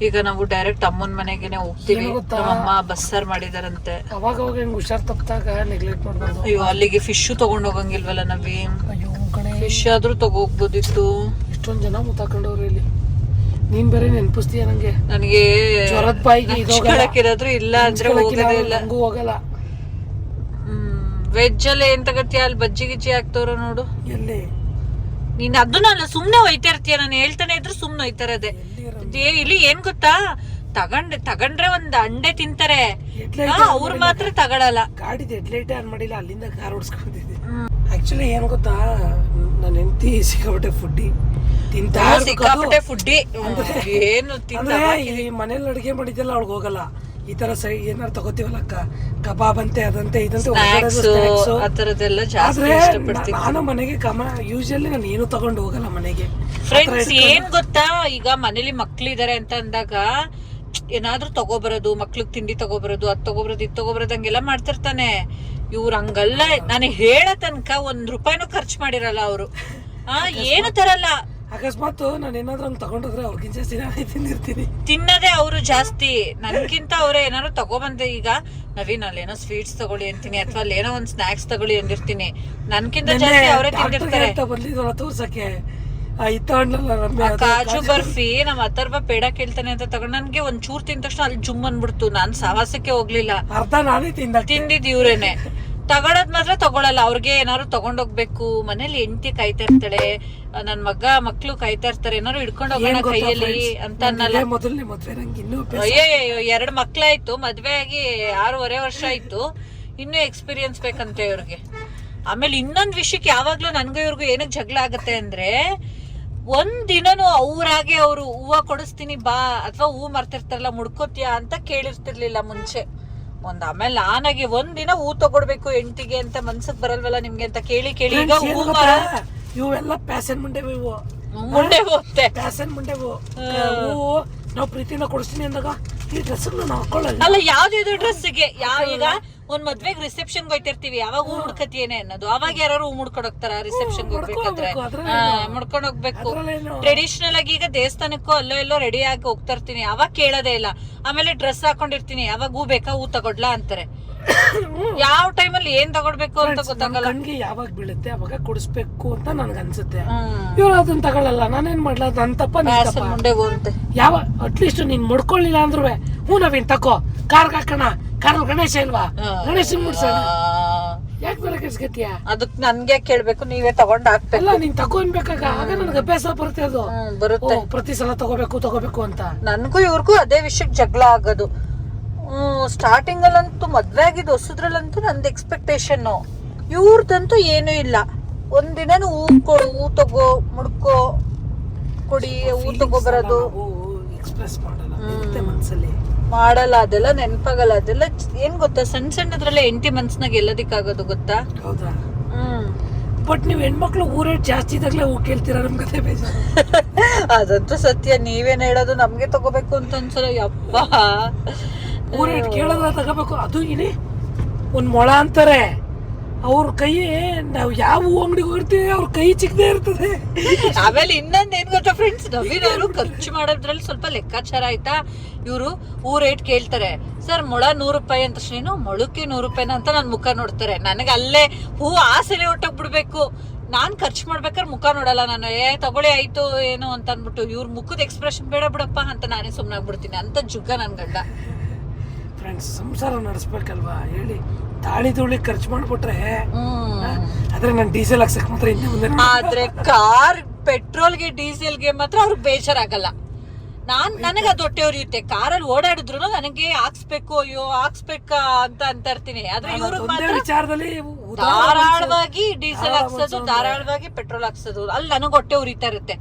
ಈಗ ನಾವು ಡೈರೆಕ್ಟ್ ಅಮ್ಮನ ಮನೆಗೆನೆ ಹೋಗ್ತೀವಿ. ಅಮ್ಮ ಬಸ್ಸಾರ್ ಮಾಡಿದಾರಂತೆ. ಅವಾಗ ಅವಾಗ ಹಿಂಗ್ ಹುಷಾರ್ ತಪ್ಪಾಗ ನೆಗ್ಲೆಕ್ಟ್ ಮಾಡ್ಬಾರ್ದು. ಅಯ್ಯೋ ಅಲ್ಲಿಗೆ ಫಿಶ್ ತಗೊಂಡ್ ಹೋಗಂಗಿಲ್ವಲ್ಲ ನವಿ ಫಿಶ್ ಆದ್ರೂ ತಗೋಗ್ಬೋದಿತ್ತು. ಇಷ್ಟೊಂದ್ ಜನ ಮುತ್ತಾಕೊಂಡವ್ರು ಇಲ್ಲಿ. ನೀನ್ ಬೇರೆ ನೆನ್ಪಿಸ್ತೀಯ ನಂಗೆ? ನನಗೆ ಜ್ವರದ ಬಾಯಿಗೆ ಹಚ್ಕೊಳಕ್ಕಿರೋದ್ರು ಇಲ್ಲ ಅಂದ್ರೆ ಹೋಗೋದೇ ಇಲ್ಲ. ಹೋಗಲ್ಲ. ವೆಜ್ ಅಲ್ಲಿ ಏನ್ ಗತಿ ಅಲ್ಲಿ ಬಜ್ಜಿ ಗಿಜ್ಜಿ ಹಾಕ್ತವ್ರ ನೋಡು. ಎಲ್ಲಿ? ನೀನ್ ಅದನ್ನಲ್ಲ ಸುಮ್ನೆ ಒಯ್ತಾ ಇರ್ತೀಯ? ನಾನು ಹೇಳ್ತಾನೆ ಇದ್ರು ಸುಮ್ನೆ ಒಯ್ತಾ ಅದೇ ಇಲ್ಲಿ ಏನ್ ಗೊತ್ತಾ? ತಗೊಂಡ್ ತಗೊಂಡ್ರೆ ಒಂದ್ ಅಂಡೆ ತಿಂತಾರೆ. ಅವ್ರು ಮಾತ್ರ ತಗೊಳಲ್ಲ. ಗಾಡಿದ ಹೆಡ್ಲೈಟ್ ಆನ್ ಮಾಡಿಲ್ಲ? ಅಲ್ಲಿಂದ ಕಾರ್ ಓಡಿಸ್ಕೊಂಡಿದ್ದೆ ಆಕ್ಚುಲಿ ಏನ್ ಗೊತ್ತಾ? ನನ್ನ ಹೆಂಡತಿ ಸಿಕ್ಕಾಪಟ್ಟೆ ಫುಡ್ಡಿ ತಿಂತಾ ಸಿಕ್ಕಾಪಟ್ಟೆ ಫುಡ್ಡಿ ಏನು ತಿಂತಾ ಈ ಮನೇಲಿ ಅಡುಗೆ ಮಾಡಿದ್ದೆಲ್ಲ ಅವಳಿಗೆ ಹೋಗಲ್ಲ. ಈ ತರ ಸೈ ಏನಾರು ತಗೋತೀವಲ್ಲ ಕಬಾಬ್ ಅಂತೆ ಅದಂತೆ ಇದಂತೆ ಆದ್ರೆ ನಾನು ಮನೆಗೆ ಕಮ ಯೂಶಲಿ ನಾನು ಏನು ತಗೊಂಡು ಹೋಗಲ್ಲ ಮನೆಗೆ. ಫ್ರೆಂಡ್ಸ್ ಏನ್ ಗೊತ್ತಾ? ಈಗ ಮನೇಲಿ ಮಕ್ಳಿದಾರೆ ಅಂತ ಅಂದಾಗ ಏನಾದ್ರೂ ತಗೋಬರೋದು ಮಕ್ಳಿಗೆ ತಿಂಡಿ ತಗೋಬರೋದು ಅದ್ ತಗೋಬರೋದು ಇದ್ ತಗೋಬರೋದು ಹಂಗೆಲ್ಲ ಮಾಡ್ತಿರ್ತಾನೆ. ಇವ್ರ ಹಂಗಲ್ಲ. ನಾನು ಹೇಳ ತನಕ ಒಂದ್ ರೂಪಾಯಿನೂ ಖರ್ಚು ಮಾಡಿರಲ್ಲ ಅವರು. ಆ ಏನು ತರಲ್ಲ. ಅಕಸ್ಮಾತ್ ನಾನು ಏನಾದ್ರೂ ಹಂಗ್ ತಗೊಂಡೋದ್ರೆ ಅವ್ರಿಗಿಂತ ಜಾಸ್ತಿ ನಾನೇ ತಿಂದಿರ್ತೀನಿ. ತಿನ್ನದೇ ಅವರು ಜಾಸ್ತಿ. ನನ್ಗಿಂತ ಅವ್ರೆ ಏನಾದ್ರು ತಗೊಬಂದೆ ಈಗ ನವೀನ್ ಅಲ್ಲಿ ಏನೋ ಸ್ವೀಟ್ಸ್ ತಗೊಳ್ಳಿ ಅಂತೀನಿ ಅಥವಾ ಅಲ್ಲಿ ಏನೋ ಒಂದ್ ಸ್ನಾಕ್ಸ್ ತಗೊಳ್ಳಿ ಅಂದಿರ್ತೀನಿ. ನನ್ಕಿಂತ ಜಾಸ್ತಿ ಅವರೇ ತಿಂದಿರ್ತಾರೆ. ಅಂತ ಬಂದಿದ್ವಲ್ಲ ತೋರ್ಸಕ್ಕೆ. ಕಾಜು ಬರ್ಫಿ ನಮ್ಮ ಅಥರ್ವ ಪೇಡ ಕೇಳ್ತಾನೆ ಅಂತ ತಗೊಂಡ್ ನನ್ಗೆ ಒಂದ್ ಚೂರ್ ತಿಂದ ತಕ್ಷಣ ಅಲ್ಲಿ ಜುಮ್ ಅನ್ಬಿಡ್ತು. ನಾನ್ ಸವಾಸಕ್ಕೆ ಹೋಗ್ಲಿಲ್ಲ. ಅರ್ಧ ನಾನೇ ತಿಂದ ತಿಂದಿದ್ ಇವ್ರೇನೆ. ತಗೊಳೋದ್ ಮಾತ್ರ ತಗೊಳಲ್ಲ. ಅವ್ರಿಗೆ ಏನಾದ್ರು ತಗೊಂಡೋಗ್ಬೇಕು. ಮನೇಲಿ ಹೆಂಡತಿ ಕಾಯ್ತಾ ಇರ್ತಾಳೆ ನನ್ ಮಗ ಮಕ್ಳು ಕಾಯ್ತಾ ಇರ್ತಾರೆ ಏನಾದ್ರು ಹಿಡ್ಕೊಂಡು ಹೋಗೋಣ ಕೈಯಲ್ಲಿ ಅಂತ ಅನ್ನಲ್ಲ ಮೊದಲನೇ ಮದ್ವೆ ನಂಗೆ ಇನ್ನೂ ಅಯ್ಯೋ ಎರಡ್ ಮಕ್ಳಾಯ್ತು ಮದ್ವೆ ಆಗಿ ಆರೂವರೆ ವರ್ಷ ಆಯ್ತು. ಇನ್ನೂ ಎಕ್ಸ್ಪೀರಿಯನ್ಸ್ ಬೇಕಂತೆ ಇವ್ರಿಗೆ. ಆಮೇಲೆ ಇನ್ನೊಂದ್ ವಿಷಯಕ್ಕೆ ಯಾವಾಗ್ಲೂ ನನ್ಗೂ ಇವ್ರಿಗೂ ಏನಕ್ ಜಗಳ ಆಗತ್ತೆ ಅಂದ್ರೆ ಒಂದ್ ದಿನನು ಅವ್ರಾಗೆ ಅವ್ರು ಹೂವ ಕೊಡಿಸ್ತೀನಿ ಬಾ ಅಥವಾ ಹೂ ಮರ್ತಿರ್ತಾರಲ್ಲ ಮುಡ್ಕೋತಿಯಾ ಅಂತ ಕೇಳಿರ್ತಿರ್ಲಿಲ್ಲ ಮುಂಚೆ. ಒಂದ್ ಆಮೇಲೆ ನಾನಾಗಿ ಒಂದ್ ದಿನ ಹೂ ತಗೊಡ್ಬೇಕು ಎಂಟಿಗೆ ಅಂತ ಮನ್ಸಕ್ ಬರಲ್ವಲ್ಲ ನಿಮ್ಗೆ ಅಂತ ಕೇಳಿ ಕೇಳಿ ಈಗ ಹೂ ಮರ. ಇವೆಲ್ಲ ಪ್ಯಾಸನ್ ಮುಂಡೆ ಇವು ಮುಂದೆ ಹೋಗ್ತೆ ಪ್ಯಾಸನ್ ಮುಂಡೆವು ಹೂವು ನಾವು ಪ್ರೀತಿನ ಕೊಡಿಸ್ತೀನಿ ಅಂದಾಗ ಈ ಡ್ರೆಸ್ ನಾನು ಹಾಕೊಳ್ಳಲ್ಲ. ಅಲ್ಲ ಯಾವ್ದು ಡ್ರೆಸ್ಗೆ ಯಾವ ಈಗ ಒಂದ್ ಮದ್ವೆಗ್ ರಿಸೆಪ್ಷನ್ ಹೋಯ್ತಿರ್ತೀವಿ ಯಾವಾಗ ಹೂ ಮುಡ್ಕತಿಯೇನೆ ಅನ್ನೋದು. ಅವಾಗ ಯಾರು ಹೂ ಮುಡ್ಕೊಂಡು ಹೋಗ್ತಾರ ರಿಸೆಪ್ಷನ್ ಹೋಗ್ಬೇಕಾದ್ರೆ ಮುಡ್ಕೊಂಡ್ ಹೋಗ್ಬೇಕು ಟ್ರೆಡಿಷನಲ್ ಆಗಿ ಈಗ ದೇವಸ್ಥಾನಕ್ಕೂ ಅಲ್ಲೋ ಎಲ್ಲೋ ರೆಡಿ ಆಗಿ ಹೋಗ್ತಾ ಇರ್ತೀನಿ. ಅವಾಗ ಕೇಳೋದೇ ಇಲ್ಲ. ಆಮೇಲೆ ಡ್ರೆಸ್ ಹಾಕೊಂಡಿರ್ತೀನಿ. ಯಾವಾಗ ಹೂ ಬೇಕಾ ಹೂ ತಗೊಡ್ಲಾ ಅಂತಾರೆ. ಯಾವ ಟೈಮಲ್ಲಿ ಏನ್ ತಗೊಡ್ಬೇಕು ಅಂತ ಗೊತ್ತಾಗಲ್ಲ. ನನ್ಗೆ ಯಾವಾಗ ಬೀಳುತ್ತೆ ಅವಾಗ ಕೊಡಿಸ್ಬೇಕು ಅಂತ ನನ್ಗೆ ಅನ್ಸುತ್ತೆ ಇವ್ರು ಅದನ್ನ ತಗೊಳ್ಳಲ್ಲ ನಾನೇನ್ ಮಾಡ್ಲಾ? ನನ್ ತಪ್ಪ ಯಾವ ಅಟ್ಲೀಸ್ಟ್ ನೀನ್ ಮುಡ್ಕೊಳ್ಳಿಲ್ಲ ಅಂದ್ರು ಹ್ಞೂ ನವೀನ್ ತಕೋ. ಕಾರ್ ಹಾಕೋಣ. ಕಾರ್ ಗಣೇಶ ಇಲ್ವಾ? ಗಣೇಶ ಮುಡ್ಸೋಣ ಯಾಕೆ ಬೇರೆ ಕೆಡ್ಸ್ಕತಿಯ ಅದಕ್ ನನ್ಗೆ ಕೇಳ್ಬೇಕು ನೀವೇ ತಗೊಂಡ್ ಹಾಕ್ತಿಲ್ಲ ನೀನ್ ತಗೊಂಡ್ಬೇಕಾಗ ಆಗ ನನ್ಗೆ ಅಭ್ಯಾಸ ಬರುತ್ತೆ ಅದು. ಬರುತ್ತೆ. ಪ್ರತಿ ಸಲ ತಗೋಬೇಕು ತಗೋಬೇಕು ಅಂತ. ನನ್ಗೂ ಇವ್ರಿಗೂ ಅದೇ ವಿಷಯಕ್ಕೆ ಜಗಳ ಆಗೋದು. ಸ್ಟಾರ್ಟಿಂಗ್ ಅಲ್ಲಂತೂ ಮದ್ವೆ ಆಗಿದ್ದು ಹೊಸದ್ರಲ್ಲಂತೂ ನಂದು ಎಕ್ಸ್ಪೆಕ್ಟೇಷನ್ ಇವ್ರದಂತೂ ಏನೂ ಇಲ್ಲ. ಒಂದಿನ ಹೂ ಕೊಡು ಹೂ ತಗೋ ಮುಡ್ಕೋ ಕೊಡಿ ಹೂ ತಗೋ ಬರೋದು. ಎಕ್ಸ್ಪ್ರೆಸ್ ಮಾಡಲ್ಲ. ಇರುತ್ತೆ ಮನ್ಸಲ್ಲಿ. ಮಾಡಲ್ಲ ಅದೆಲ್ಲ ನೆನಪಾಗಲ್ಲ ಅದೆಲ್ಲ ಏನ್ ಗೊತ್ತಾ? ಸಣ್ಣ ಸಣ್ಣದ್ರಲ್ಲೇ ಎಂಟಿ ಮನ್ಸ್ನಾಗ ಎಲ್ಲದಕ್ಕಾಗೋದು ಗೊತ್ತಾ? ಹೌದಾ? ಹ್ಮ್. ಬಟ್ ನೀವು ಹೆಣ್ಮಕ್ಳು ಊರೇಟ್ ಜಾಸ್ತಿ ಇದಾಗ್ಲೇ ಹೋಗಿ ಕೇಳ್ತೀರಾ? ನಮ್ ಕತೆ ಬೇಜಾರು. ಅದಂತೂ ಸತ್ಯ. ನೀವೇನ್ ಹೇಳೋದು ನಮ್ಗೆ ತಗೋಬೇಕು ಅಂತ ಅನ್ಸಲ್ಲ. ಯಪ್ಪ. ಊರೇಟ್ ಕೇಳೋದ್ರ ತಗೋಬೇಕು. ಅದು ಇಲ್ಲಿ ಒಂದ್ ಮೊಳ ಅಂತಾರೆ. ಅವ್ರ ಕೈ ನಾವ್ ಯಾವ ಹೂ ಅಂಗಡಿಗೆ ಹೋಗಿರ್ತೀವಿ ಅವ್ರ ಕೈ ಚಿಕ್ಕದೇ ಇರ್ತದೆ. ಆಮೇಲೆ ಇನ್ನೊಂದ್ ಏನ್ ಗೊತ್ತಾ ಫ್ರೆಂಡ್ಸ್ ನವೀನ್ ಅವರು ಖರ್ಚು ಮಾಡೋದ್ರಲ್ಲಿ ಸ್ವಲ್ಪ ಲೆಕ್ಕಾಚಾರ ಆಯ್ತಾ? ಇವರು ಹೂ ರೇಟ್ ಕೇಳ್ತಾರೆ. ಸರ್ ಮೊಳ ನೂರು ರೂಪಾಯಿ ಅಂತ ಶ್ರೀನು ಮೊಳಕ್ಕೆ ನೂರು ರೂಪಾಯಿನ ಅಂತ ನನ್ ಮುಖ ನೋಡ್ತಾರೆ. ನನಗೆ ಅಲ್ಲೇ ಹೂ ಆಸೆನೆ ಹೊಟ್ಟೋಗ್ಬಿಡ್ಬೇಕು. ನಾನ್ ಖರ್ಚು ಮಾಡ್ಬೇಕಾದ್ರೆ ಮುಖ ನೋಡಲ್ಲ ನಾನು. ಏ ತಗೊಳ್ಳಿ ಆಯ್ತು ಏನು ಅಂತ ಅಂದ್ಬಿಟ್ಟು ಇವ್ರ ಮುಖದ ಎಕ್ಸ್ಪ್ರೆಷನ್ ಬೇಡ ಬಿಡಪ್ಪ ಅಂತ ನಾನೇ ಸುಮ್ಮನಾಗ್ಬಿಡ್ತೀನಿ ಅಂತ ಜುಗ್ಗ ನನ್ ಗಂಡ. ಫ್ರೆಂಡ್ಸ್ ಸಂಸಾರ ನಡೆಸ್ಬೇಕಲ್ವಾ? ಹೇಳಿ. ತಾಳಿ ತುಳಿ ಖರ್ಚು ಮಾಡ್ಬಿಟ್ರೆ ಆದ್ರೆ ನಾನು ಡೀಸೆಲ್ ಹಾಕ್ಸಕ್ ಮಾತ್ರ ಹಿಂದೆ ಮುಂದೆ ಆದ್ರೆ ಕಾರ್ ಪೆಟ್ರೋಲ್ಗೆ ಡೀಸೆಲ್ಗೆ ಮಾತ್ರ ಅವ್ರಿಗೆ ಬೇಜಾರಾಗಲ್ಲ ನಾನ್ ನನಗೆ ಅದು ಹೊಟ್ಟೆ ಉರಿಯುತ್ತೆ. ಕಾರಲ್ಲಿ ಓಡಾಡಿದ್ರು ನನಗೆ ಹಾಕ್ಸ್ಬೇಕು ಅಯ್ಯೋ ಹಾಕ್ಸ್ಬೇಕಾ ಅಂತ ಅಂತ ಇರ್ತೀನಿ. ಆದ್ರೆ ಇವ್ರು ವಿಚಾರದಲ್ಲಿ ಧಾರಾಳವಾಗಿ ಡೀಸೆಲ್ ಹಾಕ್ಸೋದು ಧಾರಾಳವಾಗಿ ಪೆಟ್ರೋಲ್ ಹಾಕ್ಸೋದು. ಅಲ್ಲಿ ನನಗೆ ಹೊಟ್ಟೆ ಉರಿತಾ ಇರುತ್ತೆ.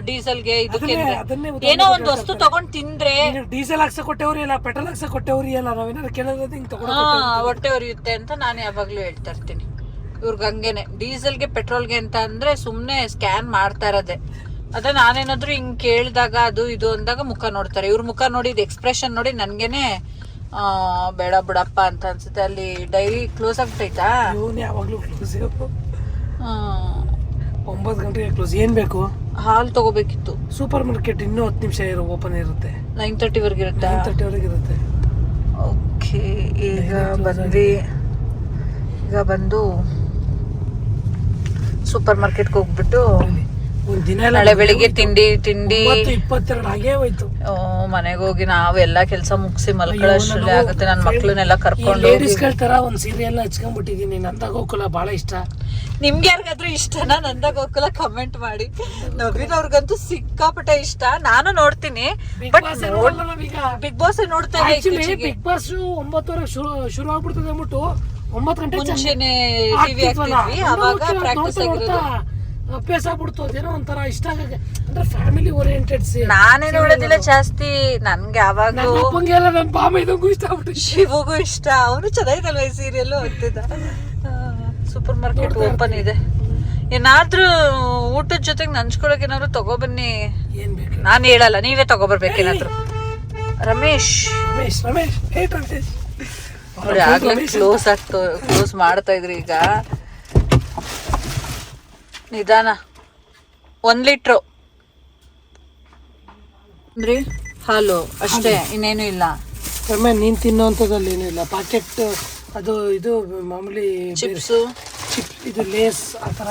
ಡೀಸೆಲ್ಗೆ ಇದಕ್ಕೆ ಅದನ್ನೇ- ಅದನ್ನೇ ಉದಾಹರಣೆ ಏನೋ ಒಂದು ವಸ್ತು ತಗೊಂಡ್ ತಿಂದ್ರೆ ಡೀಸೆಲ್ ಹಾಕ್ಸಕ್ ಕೊಟ್ಟವ್ರಿ ಅಲ್ಲ ಪೆಟ್ರೋಲ್ ಹಾಕ್ಸಕ್ ಕೊಟ್ಟವ್ರಿ ಅಲ್ಲ ನಾವೇನಾದ್ರು ಕೇಳೋದ್ ಹಿಂಗ್ ತಗೊಂಡು ಹಾ ಹೊಟ್ಟೆ ಉರಿಯುತ್ತೆ ಅಂತ ನಾನು ಯಾವಾಗ್ಲೂ ಹೇಳ್ತಾ ಇರ್ತೀನಿ. ಇವ್ರಿಗೆ ಹಂಗೇನೆ. ಡೀಸೆಲ್ಗೆ ಪೆಟ್ರೋಲ್ಗೆ ಅಂತ ಅಂದ್ರೆ ಸುಮ್ನೆ ಸ್ಕ್ಯಾನ್ ಮಾಡ್ತಾ ಇರೋದೆ. ಅದ ನಾನೇನಾದ್ರೂ ಹಿಂಗ್ ಕೇಳಿದಾಗ ಅದು ಇದು ಅಂದಾಗ ಮುಖ ನೋಡ್ತಾರೆ. ಇವ್ರ ಮುಖ ನೋಡಿದ ಎಕ್ಸ್ಪ್ರೆಷನ್ ನೋಡಿ ನನ್ಗೇನೆ ಆ ಬೇಡ ಬಿಡಪ್ಪ ಅಂತ ಅನ್ಸುತ್ತೆ. ಅಲ್ಲಿ ಡೈರಿ ಕ್ಲೋಸ್ ಆಗ್ಬಿಟ್ಟೈತಾ ಇವನ್ ಯಾವಾಗ್ಲೂ ಕ್ಲೋಸ್ ಒಂಬತ್ತು ಗಂಟೆಗೆ ಕ್ಲೋಸ್ ಏನ್ ಬೇಕು? ಹಾಲ್ ತಗೋಬೇಕಿತ್ತು. ಸೂಪರ್ ಮಾರ್ಕೆಟ್ ಇನ್ನೂ ಹತ್ತು ನಿಮಿಷ ಇರೋ ಓಪನ್ ಇರುತ್ತೆ. ನೈನ್ ತರ್ಟಿವರೆಗೆ ಇರುತ್ತೆ? ನೈನ್ ತರ್ಟಿವರೆಗೆ ಇರುತ್ತೆ. ಓಕೆ ಈಗ ಬಂದ್ವಿ. ಈಗ ಬಂದು ಸೂಪರ್ ಮಾರ್ಕೆಟ್ಗೆ ಹೋಗ್ಬಿಟ್ಟು ನಾಳೆ ಬೆಳಿಗ್ಗೆ ತಿಂಡಿ ತಿಂಡಿ ಇಪ್ಪತ್ತೆರಡು ಹಾಗೇ ಹೋಯ್ತು. ಮನೆಗೆ ಹೋಗಿ ನಾವು ಎಲ್ಲಾ ಕೆಲಸ ಮುಗಿಸಿ ಮಲ್ಕೊಳ್ಳೋಷ್ಟು ಆಗುತ್ತೆ. ನನ್ನ ಮಕ್ಳನ್ನೆಲ್ಲ ಕರ್ಕೊಂಡು ತರ ಒಂದ್ ಸೀರೆ ಎಲ್ಲ ಹಚ್ಕೊಂಡ್ಬಿಟ್ಟಿದೀನಿ ನಂದ ಗೋಕುಲ ಬಹಳ ಇಷ್ಟ. ನಿಮ್ಗೆ ಯಾರಿಗಾದ್ರೂ ಇಷ್ಟನಾ? ನಂದ ಗೋಕುಲ ಕಮೆಂಟ್ ಮಾಡಿ. ನವೀನ್ ಅವ್ರಿಗಂತೂ ಸಿಕ್ಕಾಪಟ್ಟೆ ಇಷ್ಟ. ನಾನು ನೋಡ್ತೀನಿ. ಬಿಗ್ ಬಟ್ ಬಿಗ್ ಬಾಸ್ ನೋಡ್ತಾ ಬಿಗ್ ಬಾಸ್ ಒಂಬತ್ತುವರೆ ಶುರು ಶುರು ಆಗ್ಬಿಡ್ತದೆ ಅಂದ್ಬಿಟ್ಟು ಒಂಬತ್ತು ಗಂಟೆ ಮುಂಚೆನೆ ಟಿವಿ ಹಾಕ್ತಿದ್ವಿ. ಅವಾಗ ಪ್ರಾಕ್ಟೀಸ್ ಆಗಿರೋದು. ಅಭ್ಯಾಸ ಆಗ್ಬಿಡ್ತು ಅದೇನೋ ಒಂಥರ ಇಷ್ಟ ಆಗಕ್ಕೆ. ಅಂದ್ರೆ ಫ್ಯಾಮಿಲಿ ಓರಿಯೆಂಟೆಡ್ ನಾನೇ ನೋಡೋದಿಲ್ಲ ಜಾಸ್ತಿ. ನನ್ಗೆ ಯಾವಾಗಲೂ ನನ್ನ ಅಪ್ಪಂಗೆ ಎಲ್ಲ ನನ್ನ ಬಾಮ ಇದಂಗೂ ಇಷ್ಟ ಆಗ್ಬಿಟ್ಟು ಶಿವಗೂ ಇಷ್ಟ. ಅವನು ಚೆನ್ನಾಗಿದಲ್ವ ಈ ಸೀರಿಯಲ್ಲು ಅಂತಿದ್ದ. ಸೂಪರ್ ಮಾರ್ಕೆಟ್ ಓಪನ್ ಇದೆ. ಏನಾದ್ರೂ ಊಟದ ಜೊತೆಗೆ ನಂಚ್ಕೊಳಕ್ ಏನಾದ್ರು ತಗೋಬನ್ನಿ ಏನ್ ಬೇಕು? ನಾನು ಹೇಳಲ್ಲ ನೀವೇ ತಗೋಬರ್ಬೇಕೇನಾದ್ರು ರಮೇಶ್. ರಮೇಶ್ ರಮೇಶ್. ಹೇಟ್ ರಮೇಶ್. ನೋಡಿ ಆಗ್ಲೇ ಕ್ಲೋಸ್ ಆಗ್ತೋ ಕ್ಲೋಸ್ ಮಾಡ್ತಾ ಇದ್ರಿ ಈಗ. ನಿಧಾನ. ಒಂದ್ ಲೀಟ್ರು. ಅಂದ್ರಿ? ಹಾಲು ಅಷ್ಟೇ ಇನ್ನೇನು ಇಲ್ಲ. ಕಡಿಮೆ ನೀನ್ ತಿನ್ನೋಂಥದ್ದಲ್ಲಿ ಏನೂ ಇಲ್ಲ. ಪಾಕೆಟ್ ಅದು ಇದು ಮಾಮೂಲಿ ಚಿಪ್ಸ್ ಚಿಪ್ ಇದು ಲೇಸ್ ಆ ಥರ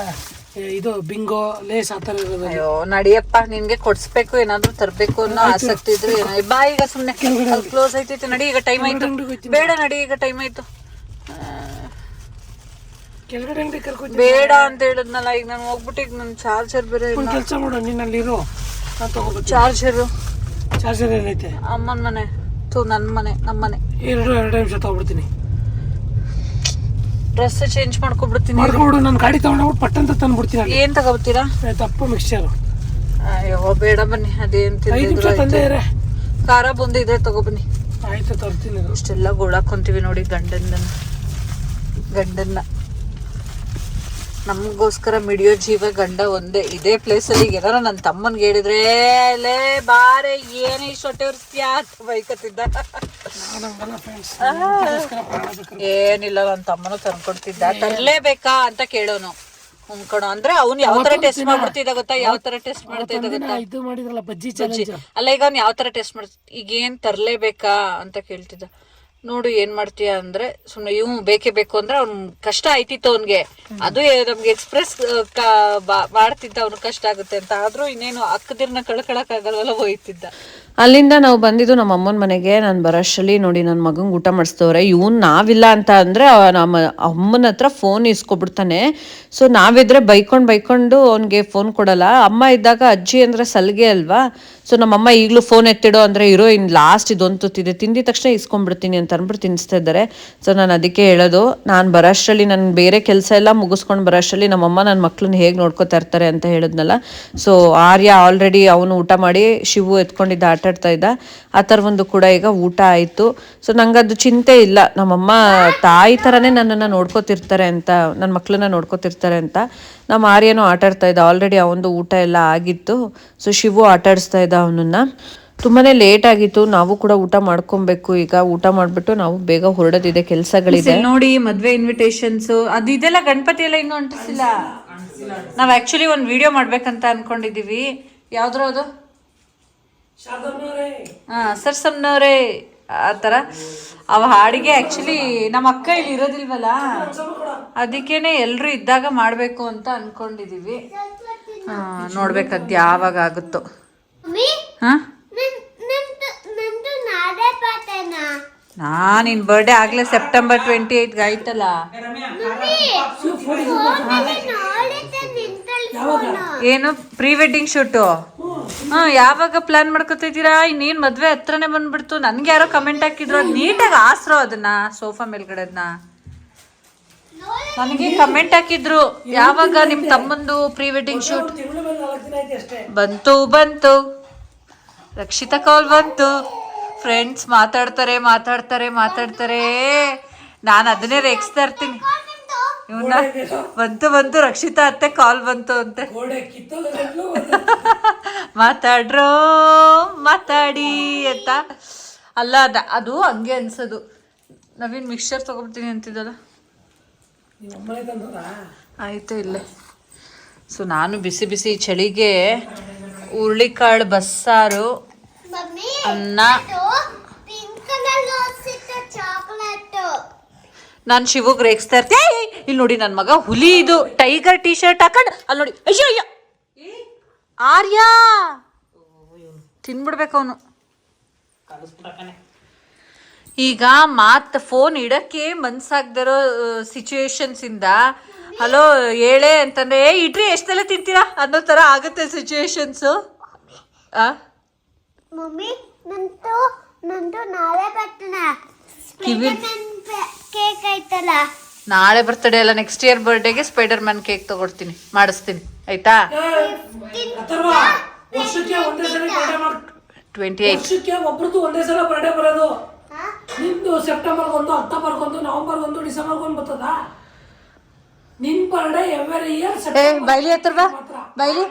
ಇದು ಬಿಂಗೋ ಲೇಸ್ ಆ ಥರ ಇರೋದು. ಅಯ್ಯೋ ನಡಿಯಪ್ಪ ನಿನ್ಗೆ ಕೊಡ್ಸ್ಬೇಕು ಏನಾದ್ರೂ ತರ್ಬೇಕು ಅನ್ನೋ ಆಸಕ್ತಿ ಇದ್ರೆ ಏನೋ ಬಾ ಈಗ ಸುಮ್ನೆ. ಕ್ಲೋಸ್ ಐತಿ ನಡಿ ಈಗ ಟೈಮ್ ಆಯ್ತು. ಬೇಡ ನಡಿ ಈಗ ಟೈಮ್ ಆಯ್ತು. ಕೆಳಗಡೆ ಅಂಗಡಿ ಕರ್ಕೊಂಡು ಬೇಡ ಅಂತ ಹೇಳಿದ್ನಲ್ಲ ಈಗ ನಾನು ಹೋಗ್ಬಿಟ್ಟು ಈಗ ನನ್ನ ಚಾರ್ಜರ್ ಬೇರೆ ಒಂದು ಕೆಲಸ ಮಾಡು ನೀನು ಅಲ್ಲಿರೋ ನಾನು ತಗೋಬೇಕು ಚಾರ್ಜರು. ಚಾರ್ಜರ್ ಏನೈತೆ? ಅಮ್ಮನ ಮನೆ. ತು ನನ್ನ ಮನೆ ನಮ್ಮ ಮನೆ. ಎರಡು ಎರಡು ನಿಮಿಷ ತಗೊಬಿಡ್ತೀನಿ. Dress change ಮಾಡ್ಕೊಬಿಡ್ತೀನಿ. ಮಾಡ್ಕೊಬಿಡು ನನ್ನ ಗಾಡಿ ತಗೊಂಡೋಗ್ಬಿಟ್ಟು ಪಟ್ಟಂತ ತಂದ್ಬಿಡ್ತೀನಿ ಏನು ಏ, ತಪ್ಪು ಮಿಕ್ಸ್ಚರ್ ಅಯ್ಯೋ ಬೇಡ ಬನ್ನಿ ಅದೇನು ನಿಮಿಷ ತಂದೆ ಖಾರ ಬಂದು ಇದ್ರೆ ತಗೋಬನ್ನಿ. ಆಯ್ತು ತರ್ತೀನಿ ಇಷ್ಟೆಲ್ಲ ಗೋಳಾಕೊಂತೀವಿ ನೋಡಿ ಗಂಡನ್ನ ಗಂಡನ್ನ. ನಮಗೋಸ್ಕರ ಮಿಡಿಯೋ ಜೀವ ಗಂಡ ಒಂದೇ. ಇದೇ ಪ್ಲೇಸ್ ಅಲ್ಲಿ ಈಗ ಏನಾರ ನನ್ನ ತಮ್ಮನ್ಗೆ ಹೇಳಿದ್ರೆ ಲೇ ಬಾರೆ ಏನೇ ಇಷ್ಟೊಟ್ಟೆ ಉರ್ಸ್ತೀಯಾ? ಅಂತ ಬೈಕತ್ತಿದ್ದ. ಏನಿಲ್ಲ ನನ್ನ ತಮ್ಮನು ತಂದ್ಕೊಡ್ತಿದ್ದ. ತರ್ಲೇಬೇಕಾ ಅಂತ ಕೇಳೋನು. ಹ್ಮ್ ಕಣೋ ಅಂದ್ರೆ ಅವ್ನು ಯಾವ ತರ ಟೆಸ್ಟ್ ಮಾಡ್ಬಿಡ್ತಿದ್ದ ಗೊತ್ತಾ? ಯಾವ ತರ ಟೆಸ್ಟ್ ಮಾಡ್ತಿದ್ದ ಗೊತ್ತಾ? ಇದು ಮಾಡಿದ್ರಲ್ಲ ಬಜ್ಜಿ ಅಲ್ಲ ಈಗ ಅವ್ನ್ ಯಾವ ತರ ಟೆಸ್ಟ್ ಮಾಡ್ತ ಈಗ ಏನ್ ತರ್ಲೇಬೇಕಾ ಅಂತ ಕೇಳ್ತಿದ್ದ. ನೋಡು ಏನ್ ಮಾಡ್ತೀಯ ಅಂದ್ರೆ ಸುಮ್ಮನೆ ಇವ್ ಬೇಕೇ ಬೇಕು ಅಂದ್ರೆ ಅವ್ನ್ ಕಷ್ಟ ಆಯ್ತಿತ್ತು ಅವ್ನ್ಗೆ. ಅದು ನಮ್ಗೆ ಎಕ್ಸ್ಪ್ರೆಸ್ ಮಾಡ್ತಿದ್ದ ಅವ್ನ್ ಕಷ್ಟ ಆಗುತ್ತೆ ಅಂತ. ಆದ್ರೂ ಇನ್ನೇನು ಅಕ್ಕದಿರ್ನ ಕಳ್ಕೊಳಕ್ ಆಗಲ್ವಲ್ಲ ಹೋಯ್ತಿದ್ದ. ಅಲ್ಲಿಂದ ನಾವು ಬಂದಿದ್ದು ನಮ್ಮ ಅಮ್ಮನ ಮನೆಗೆ. ನಾನು ಬರೋಷ್ಟರಲ್ಲಿ ನೋಡಿ ನನ್ನ ಮಗಂಗೆ ಊಟ ಮಾಡಿಸ್ತವ್ರೆ ಇವನು ನಾವಿಲ್ಲ ಅಂತ ಅಂದರೆ ನಮ್ಮ ಅಮ್ಮನ ಹತ್ರ ಫೋನ್ ಇಸ್ಕೊಬಿಡ್ತಾನೆ. ಸೊ ನಾವಿದ್ರೆ ಬೈಕೊಂಡು ಬೈಕೊಂಡು ಅವನಿಗೆ ಫೋನ್ ಕೊಡಲ್ಲ. ಅಮ್ಮ ಇದ್ದಾಗ ಅಜ್ಜಿ ಅಂದರೆ ಸಲಿಗೆ ಅಲ್ವಾ? ಸೊ ನಮ್ಮಮ್ಮ ಈಗಲೂ ಫೋನ್ ಎತ್ತಿಡೋ ಅಂದರೆ ಇರೋ ಇನ್ ಲಾಸ್ಟ್ ಇದೊಂದು ತುತ್ತಿದೆ ತಿಂದಿದ ತಕ್ಷಣ ಇಸ್ಕೊಂಡ್ಬಿಡ್ತೀನಿ ಅಂತ ಅಂದ್ಬಿಟ್ಟು ತಿನ್ನಿಸ್ತಾ ಇದ್ದಾರೆ. ಸೊ ನಾನು ಅದಕ್ಕೆ ಹೇಳೋದು, ನಾನು ಬರೋಷ್ಟರಲ್ಲಿ ನಾನು ಬೇರೆ ಕೆಲಸ ಎಲ್ಲ ಮುಗಿಸ್ಕೊಂಡು ಬರೋಷ್ಟರಲ್ಲಿ ನಮ್ಮಮ್ಮ ನನ್ನ ಮಕ್ಳನ್ನ ಹೇಗೆ ನೋಡ್ಕೊತಾ ಇರ್ತಾರೆ ಅಂತ ಹೇಳಿದ್ನಲ್ಲ. ಸೊ ಆರ್ಯ ಆಲ್ರೆಡಿ ಅವನು ಊಟ ಮಾಡಿ ಶಿವು ಎತ್ಕೊಂಡಿದ್ದ ಆಟ ಆಡ್ತಾ ಇದ್ದ. ಆ ಥರ ಒಂದು ಕೂಡ ಈಗ ಊಟ ಆಯಿತು. ಸೊ ನಂಗೆ ಅದು ಚಿಂತೆ ಇಲ್ಲ. ನಮ್ಮಮ್ಮ ತಾಯಿ ಥರನೇ ನನ್ನನ್ನು ನೋಡ್ಕೋತಿರ್ತಾರೆ ಅಂತ ನನ್ನ ಮಕ್ಳನ್ನ ನೋಡ್ಕೋತಿರ್ತಾರೆ ಅಂತ. ನಮ್ಮ ಆರ್ಯನೂ ಆಟಾಡ್ತಾ ಇದ್ದ. ಆಲ್ರೆಡಿ ಅವನದು ಊಟ ಎಲ್ಲ ಆಗಿತ್ತು. ಸೊ ಶಿವು ಆಟಾಡಿಸ್ತಾ ಇದ್ದ ಅವನನ್ನ. ತುಂಬಾನೇ ಲೇಟ್ ಆಗಿತ್ತು. ನಾವು ಕೂಡ ಊಟ ಮಾಡ್ಕೊಬೇಕು. ಈಗ ಊಟ ಮಾಡ್ಬಿಟ್ಟು ನಾವು ಬೇಗ ಹೊರಡೋದಿದೆ. ಕೆಲಸಗಳಿದೆ. ನೋಡಿ, ಮದ್ವೆ ಇನ್ವಿಟೇಷನ್ಸ್ ಅದು ಇದೆಲ್ಲ ಗಣಪತಿ ಎಲ್ಲ ಇನ್ನೂ ಅಂಟಿಸಿಲ್ಲ. ನಾವ್ ಆಕ್ಚುಲಿ ಒಂದ್ ವಿಡಿಯೋ ಮಾಡ್ಬೇಕಂತ ಅನ್ಕೊಂಡಿದೀವಿ ಯಾವ್ದ್ರ ಅದು ಶಾರದಮ್ಮನವರೇ ಹಾ ಸರ್ಸಮ್ನವ್ರೇ ಆ ಥರ ಅವ ಹಾಡಿಗೆ ಆ್ಯಕ್ಚುಲಿ ನಮ್ಮ ಅಕ್ಕ ಇಲ್ಲಿ ಇರೋದಿಲ್ವಲ್ಲ? ಅದಕ್ಕೇನೆ ಎಲ್ಲರೂ ಇದ್ದಾಗ ಮಾಡಬೇಕು ಅಂತ ಅನ್ಕೊಂಡಿದೀವಿ. ನೋಡ್ಬೇಕು ನೋಡ್ಬೇಕದ್ ಯಾವಾಗ ಆಗುತ್ತೋ. ಹಾಂ? ನಾ ನಿನ್ ಬರ್ಡೇ ಆಗ್ಲೇ ಸೆಪ್ಟೆಂಬರ್ ಟ್ವೆಂಟಿ ಏಯ್ಟ್ಗೆ ಆಯ್ತಲ್ಲ. ಏನು ಪ್ರೀ ವೆಡ್ಡಿಂಗ್ ಶೂಟು ಹಾ ಯಾವಾಗ ಪ್ಲಾನ್ ಮಾಡ್ಕೊತಿದ್ದೀರಾ? ಇನ್ನೇನ್ ಮದ್ವೆ ಹತ್ರನೇ ಬಂದ್ಬಿಡ್ತು. ನನ್ಗೆ ಯಾರೋ ಕಮೆಂಟ್ ಹಾಕಿದ್ರು. ಅದ್ ನೀಟಾಗಿ ಆಸ್ರೋ ಅದನ್ನ ಸೋಫಾ ಮೇಲ್ಗಡೆದ್ನ. ನನಗೆ ಕಮೆಂಟ್ ಹಾಕಿದ್ರು. ಯಾವಾಗ ನಿಮ್ ತಮ್ಮಂದು ಪ್ರೀ ವೆಡ್ಡಿಂಗ್ ಶೂಟ್ ತಿಂಗಳ ಮೇಲೆ ನಾಲ್ಕು ದಿನ ಐತೆ ಅಷ್ಟೇ. ಬಂತು ಬಂತು. ರಕ್ಷಿತಾ ಕಾಲ್ ಬಂತು. ಫ್ರೆಂಡ್ಸ್ ಮಾತಾಡ್ತಾರೆ ಮಾತಾಡ್ತಾರೆ ಮಾತಾಡ್ತಾರೆ. ನಾನು ಅದನ್ನೇ ರೇಗಿಸ್ತಾ ಇರ್ತೀನಿ. ಇವನ್ನ ಬಂತು ಬಂತು ರಕ್ಷಿತಾ ಅತ್ತೆ ಕಾಲ್ ಬಂತು ಅಂತೆ. ಮಾತಾಡ್ರೋ ಮಾತಾಡಿ ಅಂತ. ಅಲ್ಲ ಅದ ಅದು ಹಂಗೆ ಅನ್ಸೋದು. ನವೀನ್ ಮಿಕ್ಸ್ಚರ್ ತಗೋಬಿಡ್ತೀನಿ ಅಂತಿದ್ದಲ್ಲ. ಆಯಿತು ಇಲ್ಲೇ. ಸೊ ನಾನು ಬಿಸಿ ಬಿಸಿ ಚಳಿಗೆ ಹುರುಳಿಕಾಳು ಬಸ್ಸಾರು ಮಮ್ಮಿ ಅನ್ನ. ನಾನು ಶಿವಗ್ ರೇಗಿಸ್ತಾ ಇರ್ತೀನಿ. ಇಲ್ಲಿ ನೋಡಿ ನನ್ನ ಮಗ ಹುಲಿ ಇದು ಟೈಗರ್ ಟಿ ಶರ್ಟ್ ಹಾಕೊಂಡು ಅಲ್ಲಿ ನೋಡಿ ಅಯ್ಯೋ ಅಯ್ಯೋ. ಆರ್ಯ. ತಿನ್ಬಿಡ್ಬೇಕು ಅವನು. ಈಗ ಮಾತ್ ಫೋನ್ ಇಡಕ್ಕೆ ಮನ್ಸಾಗ್ದಿರೋ ಸಿಚುಯೇಷನ್ಸ್ ಇಂದ ಹಲೋ ಹೇಳೆ ಅಂತಂದ್ರೆ ಏ ಇಡ್ರಿ ಎಷ್ಟೆಲ್ಲ ತಿಂತೀರಾ? ಅನ್ನೋ ತರ ಆಗುತ್ತೆ ಸಿಚುವೇಶನ್ಸ್ ಆ? ಮಮ್ಮಿ ನಂದು ನಂದು ನಾಳೆ ಬರ್ತನ ಕಿವಿ- ಕೇಕ್ ಐತಲ್ಲ. ನಾಳೆ ಬರ್ತಡೇ ಅಲ್ಲ ನೆಕ್ಸ್ಟ್ ಇಯರ್ ಬರ್ಡೇಗೆ ಸ್ಪೈಡರ್ ಮ್ಯಾನ್ ಕೇಕ್ ತಗೊಡ್ತೀನಿ. ಮಾಡಿಸ್ತೀನಿ. ಆಯ್ತಾ? ಟ್ವೆಂಟಿ ಒಬ್ರದ್ದು ಒಂದೇ ಸಲ ಬರ್ಡೇ ಬರೋದು ನಿಮ್ದು ಸೆಪ್ಟೆಂಬರ್ ಒಂದು ಅಕ್ಟೋಬರ್ ಒಂದು ನವೆಂಬರ್ ಒಂದು ಡಿಸೆಂಬರ್ ಒಂದು ಬರ್ತದ? ನಿನ್ ಬರ್ಡೇ ಎವ್ರಿ ಇಯರ್ ಏ ಬೈಲಿ ಹತ್ರ ಬಾ ಬೈಲಿ.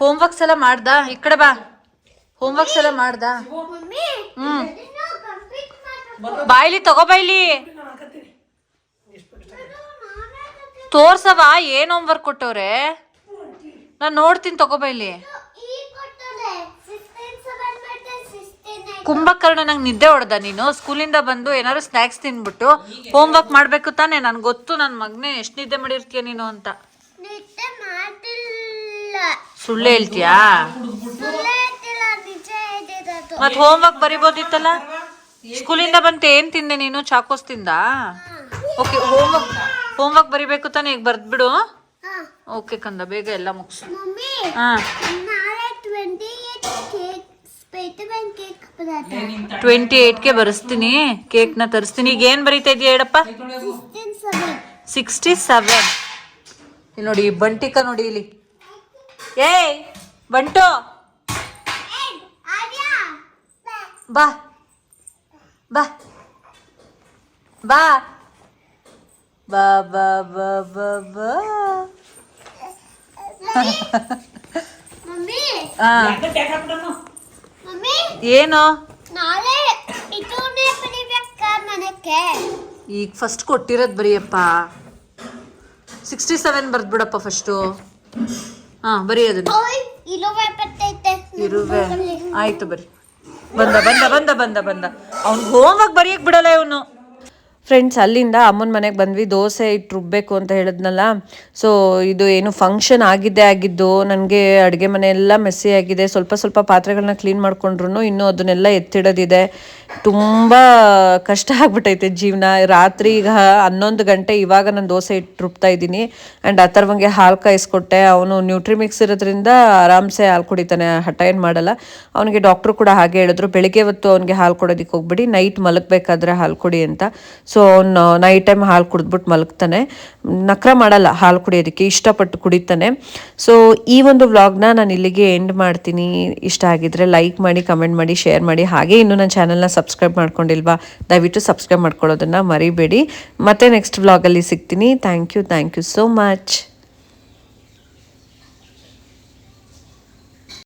ಹೋಮ್ವರ್ಕ್ಸ್ ಎಲ್ಲ ಮಾಡ್ದ? ಈ ಕಡೆ ಬಾ. ಹೋಮ್ ವರ್ಕ್ಸ್ ಎಲ್ಲ ಮಾಡ್ದ ಹ್ಮ್. ಬಾಯ್ಲಿ ತಗೋ ಬೈಲಿ. ತೋರ್ಸವ? ಏನ್ ಹೋಮ್ವರ್ಕ್ ಕೊಟ್ಟವ್ರೆ? ನಾನು ನೋಡ್ತೀನಿ ತಗೋ ಇಲ್ಲಿ. ಕುಂಭಕರ್ಣ ನಂಗೆ ನಿದ್ದೆ ಹೊಡೆದ ನೀನು. ಸ್ಕೂಲಿಂದ ಬಂದು ಏನಾದ್ರು ಸ್ನ್ಯಾಕ್ಸ್ ತಿನ್ಬಿಟ್ಟು ಹೋಮ್ವರ್ಕ್ ಮಾಡ್ಬೇಕು ತಾನೇ. ನನ್ಗೆ ಗೊತ್ತು ನನ್ನ ಮಗನೇ ಎಷ್ಟು ನಿದ್ದೆ ಮಾಡಿರ್ತೀಯ ನೀನು ಅಂತ. ಸುಳ್ಳು ಹೇಳ್ತೀಯಾ? ವರ್ಕ್ ಮತ್ ಹೋಮ್ವರ್ಕ್ ಬರಿಬೋದಿತ್ತಲ್ಲ? ಸ್ಕೂಲಿಂದ ಬಂತು ಏನು ತಿಂದೆ ನೀನು? ಚಾಕೋಸ್ ತಿಂದ? ಓಕೆ ಹೋಮ್ವರ್ಕ್ ಹೋಮ್ವರ್ಕ್ ಬರಿಬೇಕು ತಾನೇ? ಈಗ ಬರ್ದ್ಬಿಡು. ಬಿಡು ಓಕೆ ಕಂದ ಬೇಗ ಎಲ್ಲ ಮುಗಿಸು. ಮಮ್ಮಿ ಹಾ. ಟ್ವೆಂಟಿ ಏಟ್ ಕೇಕ್ನ ಟ್ವೆಂಟಿ ಏಟ್ಗೆ ಬರೆಸ್ತೀನಿ ಕೇಕ್ನ ತರಿಸ್ತೀನಿ. ಈಗ ಏನ್ ಬರೀತಾ ಇದೆಯಾ ಹೇಳಪ್ಪ? ಸಿಕ್ಸ್ಟಿ ಸೆವೆನ್ ಇಲ್ಲಿ ನೋಡಿ ಬಂಟಿಕ ನೋಡಿ ಇಲ್ಲಿ. ಏಯ್ ಬಂಟು. ಬಾ. ಬಾ. ಬಾ. ಬಾ ಬಾ ಬಾ ಬಾ ಬಾ ಮಮ್ಮಿ ಆ, ಮಮ್ಮಿ ಏನು? ಈಗ ಫಸ್ಟ್ ಕೊಟ್ಟಿರೋದು ಬರೀಯಪ್ಪ. ಸಿಕ್ಸ್ಟಿ ಸೆವೆನ್ ಬರ್ದ್ಬಿಡಪ್ಪ ಫಸ್ಟು ಹಾಂ ಬರೀ ಅದನ್ನು. ಇರುವೆ. ಆಯ್ತು ಬರಿ. ಬಂದ ಬಂದ ಬಂದ ಬಂದ ಬಂದ. ಅವ್ನಿಗೆ ಹೋಮ್ವರ್ಕ್ ಬರೆಯಕ್ ಬಿಡಲ್ಲ ಇವನು. ಫ್ರೆಂಡ್ಸ್ ಅಲ್ಲಿಂದ ಅಮ್ಮನ ಮನೆಗೆ ಬಂದ್ವಿ. ದೋಸೆ ಇಟ್ಟು ರುಬ್ಬೇಕು ಅಂತ ಹೇಳಿದ್ನಲ್ಲ. ಸೊ ಇದು ಏನು ಫಂಕ್ಷನ್ ಆಗಿದ್ದೇ ಆಗಿದ್ದು, ನನಗೆ ಅಡುಗೆ ಮನೆ ಎಲ್ಲ ಮೆಸ್ಸಿ ಆಗಿದೆ. ಸ್ವಲ್ಪ ಸ್ವಲ್ಪ ಪಾತ್ರೆಗಳನ್ನ ಕ್ಲೀನ್ ಮಾಡ್ಕೊಂಡ್ರು ಇನ್ನೂ ಅದನ್ನೆಲ್ಲ ಎತ್ತಿಡೋದಿದೆ. ತುಂಬ ಕಷ್ಟ ಆಗ್ಬಿಟ್ಟೈತೆ ಜೀವನ. ರಾತ್ರಿ ಈಗ ಹನ್ನೊಂದು ಗಂಟೆ ಇವಾಗ ನಾನು ದೋಸೆ ಇಟ್ಟು ರುಬ್ತಾ ಇದ್ದೀನಿ. ಆ್ಯಂಡ್ ಅಥರ್ವಂಗೆ ಹಾಲು ಕಾಯಿಸ್ಕೊಟ್ಟೆ. ಅವನು ನ್ಯೂಟ್ರಿಮಿಕ್ಸ್ ಇರೋದ್ರಿಂದ ಆರಾಮ್ಸೆ ಹಾಲು ಕುಡಿತಾನೆ. ಹಠ ಏನು ಮಾಡಲ್ಲ. ಅವನಿಗೆ ಡಾಕ್ಟ್ರು ಕೂಡ ಹಾಗೆ ಹೇಳಿದ್ರು. ಬೆಳಿಗ್ಗೆ ಹೊತ್ತು ಅವನಿಗೆ ಹಾಲು ಕೊಡೋದಕ್ಕೆ ಹೋಗ್ಬಿಡಿ. ನೈಟ್ ಮಲಗಬೇಕಾದ್ರೆ ಹಾಲು ಕೊಡಿ ಅಂತ. ಸೊ ಅವನು ನೈಟ್ ಟೈಮ್ ಹಾಲು ಕುಡಿದ್ಬಿಟ್ಟು ಮಲಗ್ತಾನೆ. ನಕ್ರ ಮಾಡಲ್ಲ, ಹಾಲು ಕುಡಿಯೋದಕ್ಕೆ, ಇಷ್ಟಪಟ್ಟು ಕುಡಿತಾನೆ. ಸೊ ಈ ಒಂದು ವ್ಲಾಗ್ನ ನಾನು ಇಲ್ಲಿಗೆ ಎಂಡ್ ಮಾಡ್ತೀನಿ. ಇಷ್ಟ ಆಗಿದ್ರೆ ಲೈಕ್ ಮಾಡಿ ಕಮೆಂಟ್ ಮಾಡಿ ಶೇರ್ ಮಾಡಿ. ಹಾಗೆ ಇನ್ನೂ ನನ್ನ ಚಾನಲ್ನ ಸಬ್ಸ್ಕ್ರೈಬ್ ಮಾಡ್ಕೊಂಡಿಲ್ವಾ, ದಯವಿಟ್ಟು ಸಬ್ಸ್ಕ್ರೈಬ್ ಮಾಡ್ಕೊಳ್ಳೋದನ್ನು ಮರಿಬೇಡಿ. ಮತ್ತೆ ನೆಕ್ಸ್ಟ್ ವ್ಲಾಗಲ್ಲಿ ಸಿಗ್ತೀನಿ. Thank you thank you so much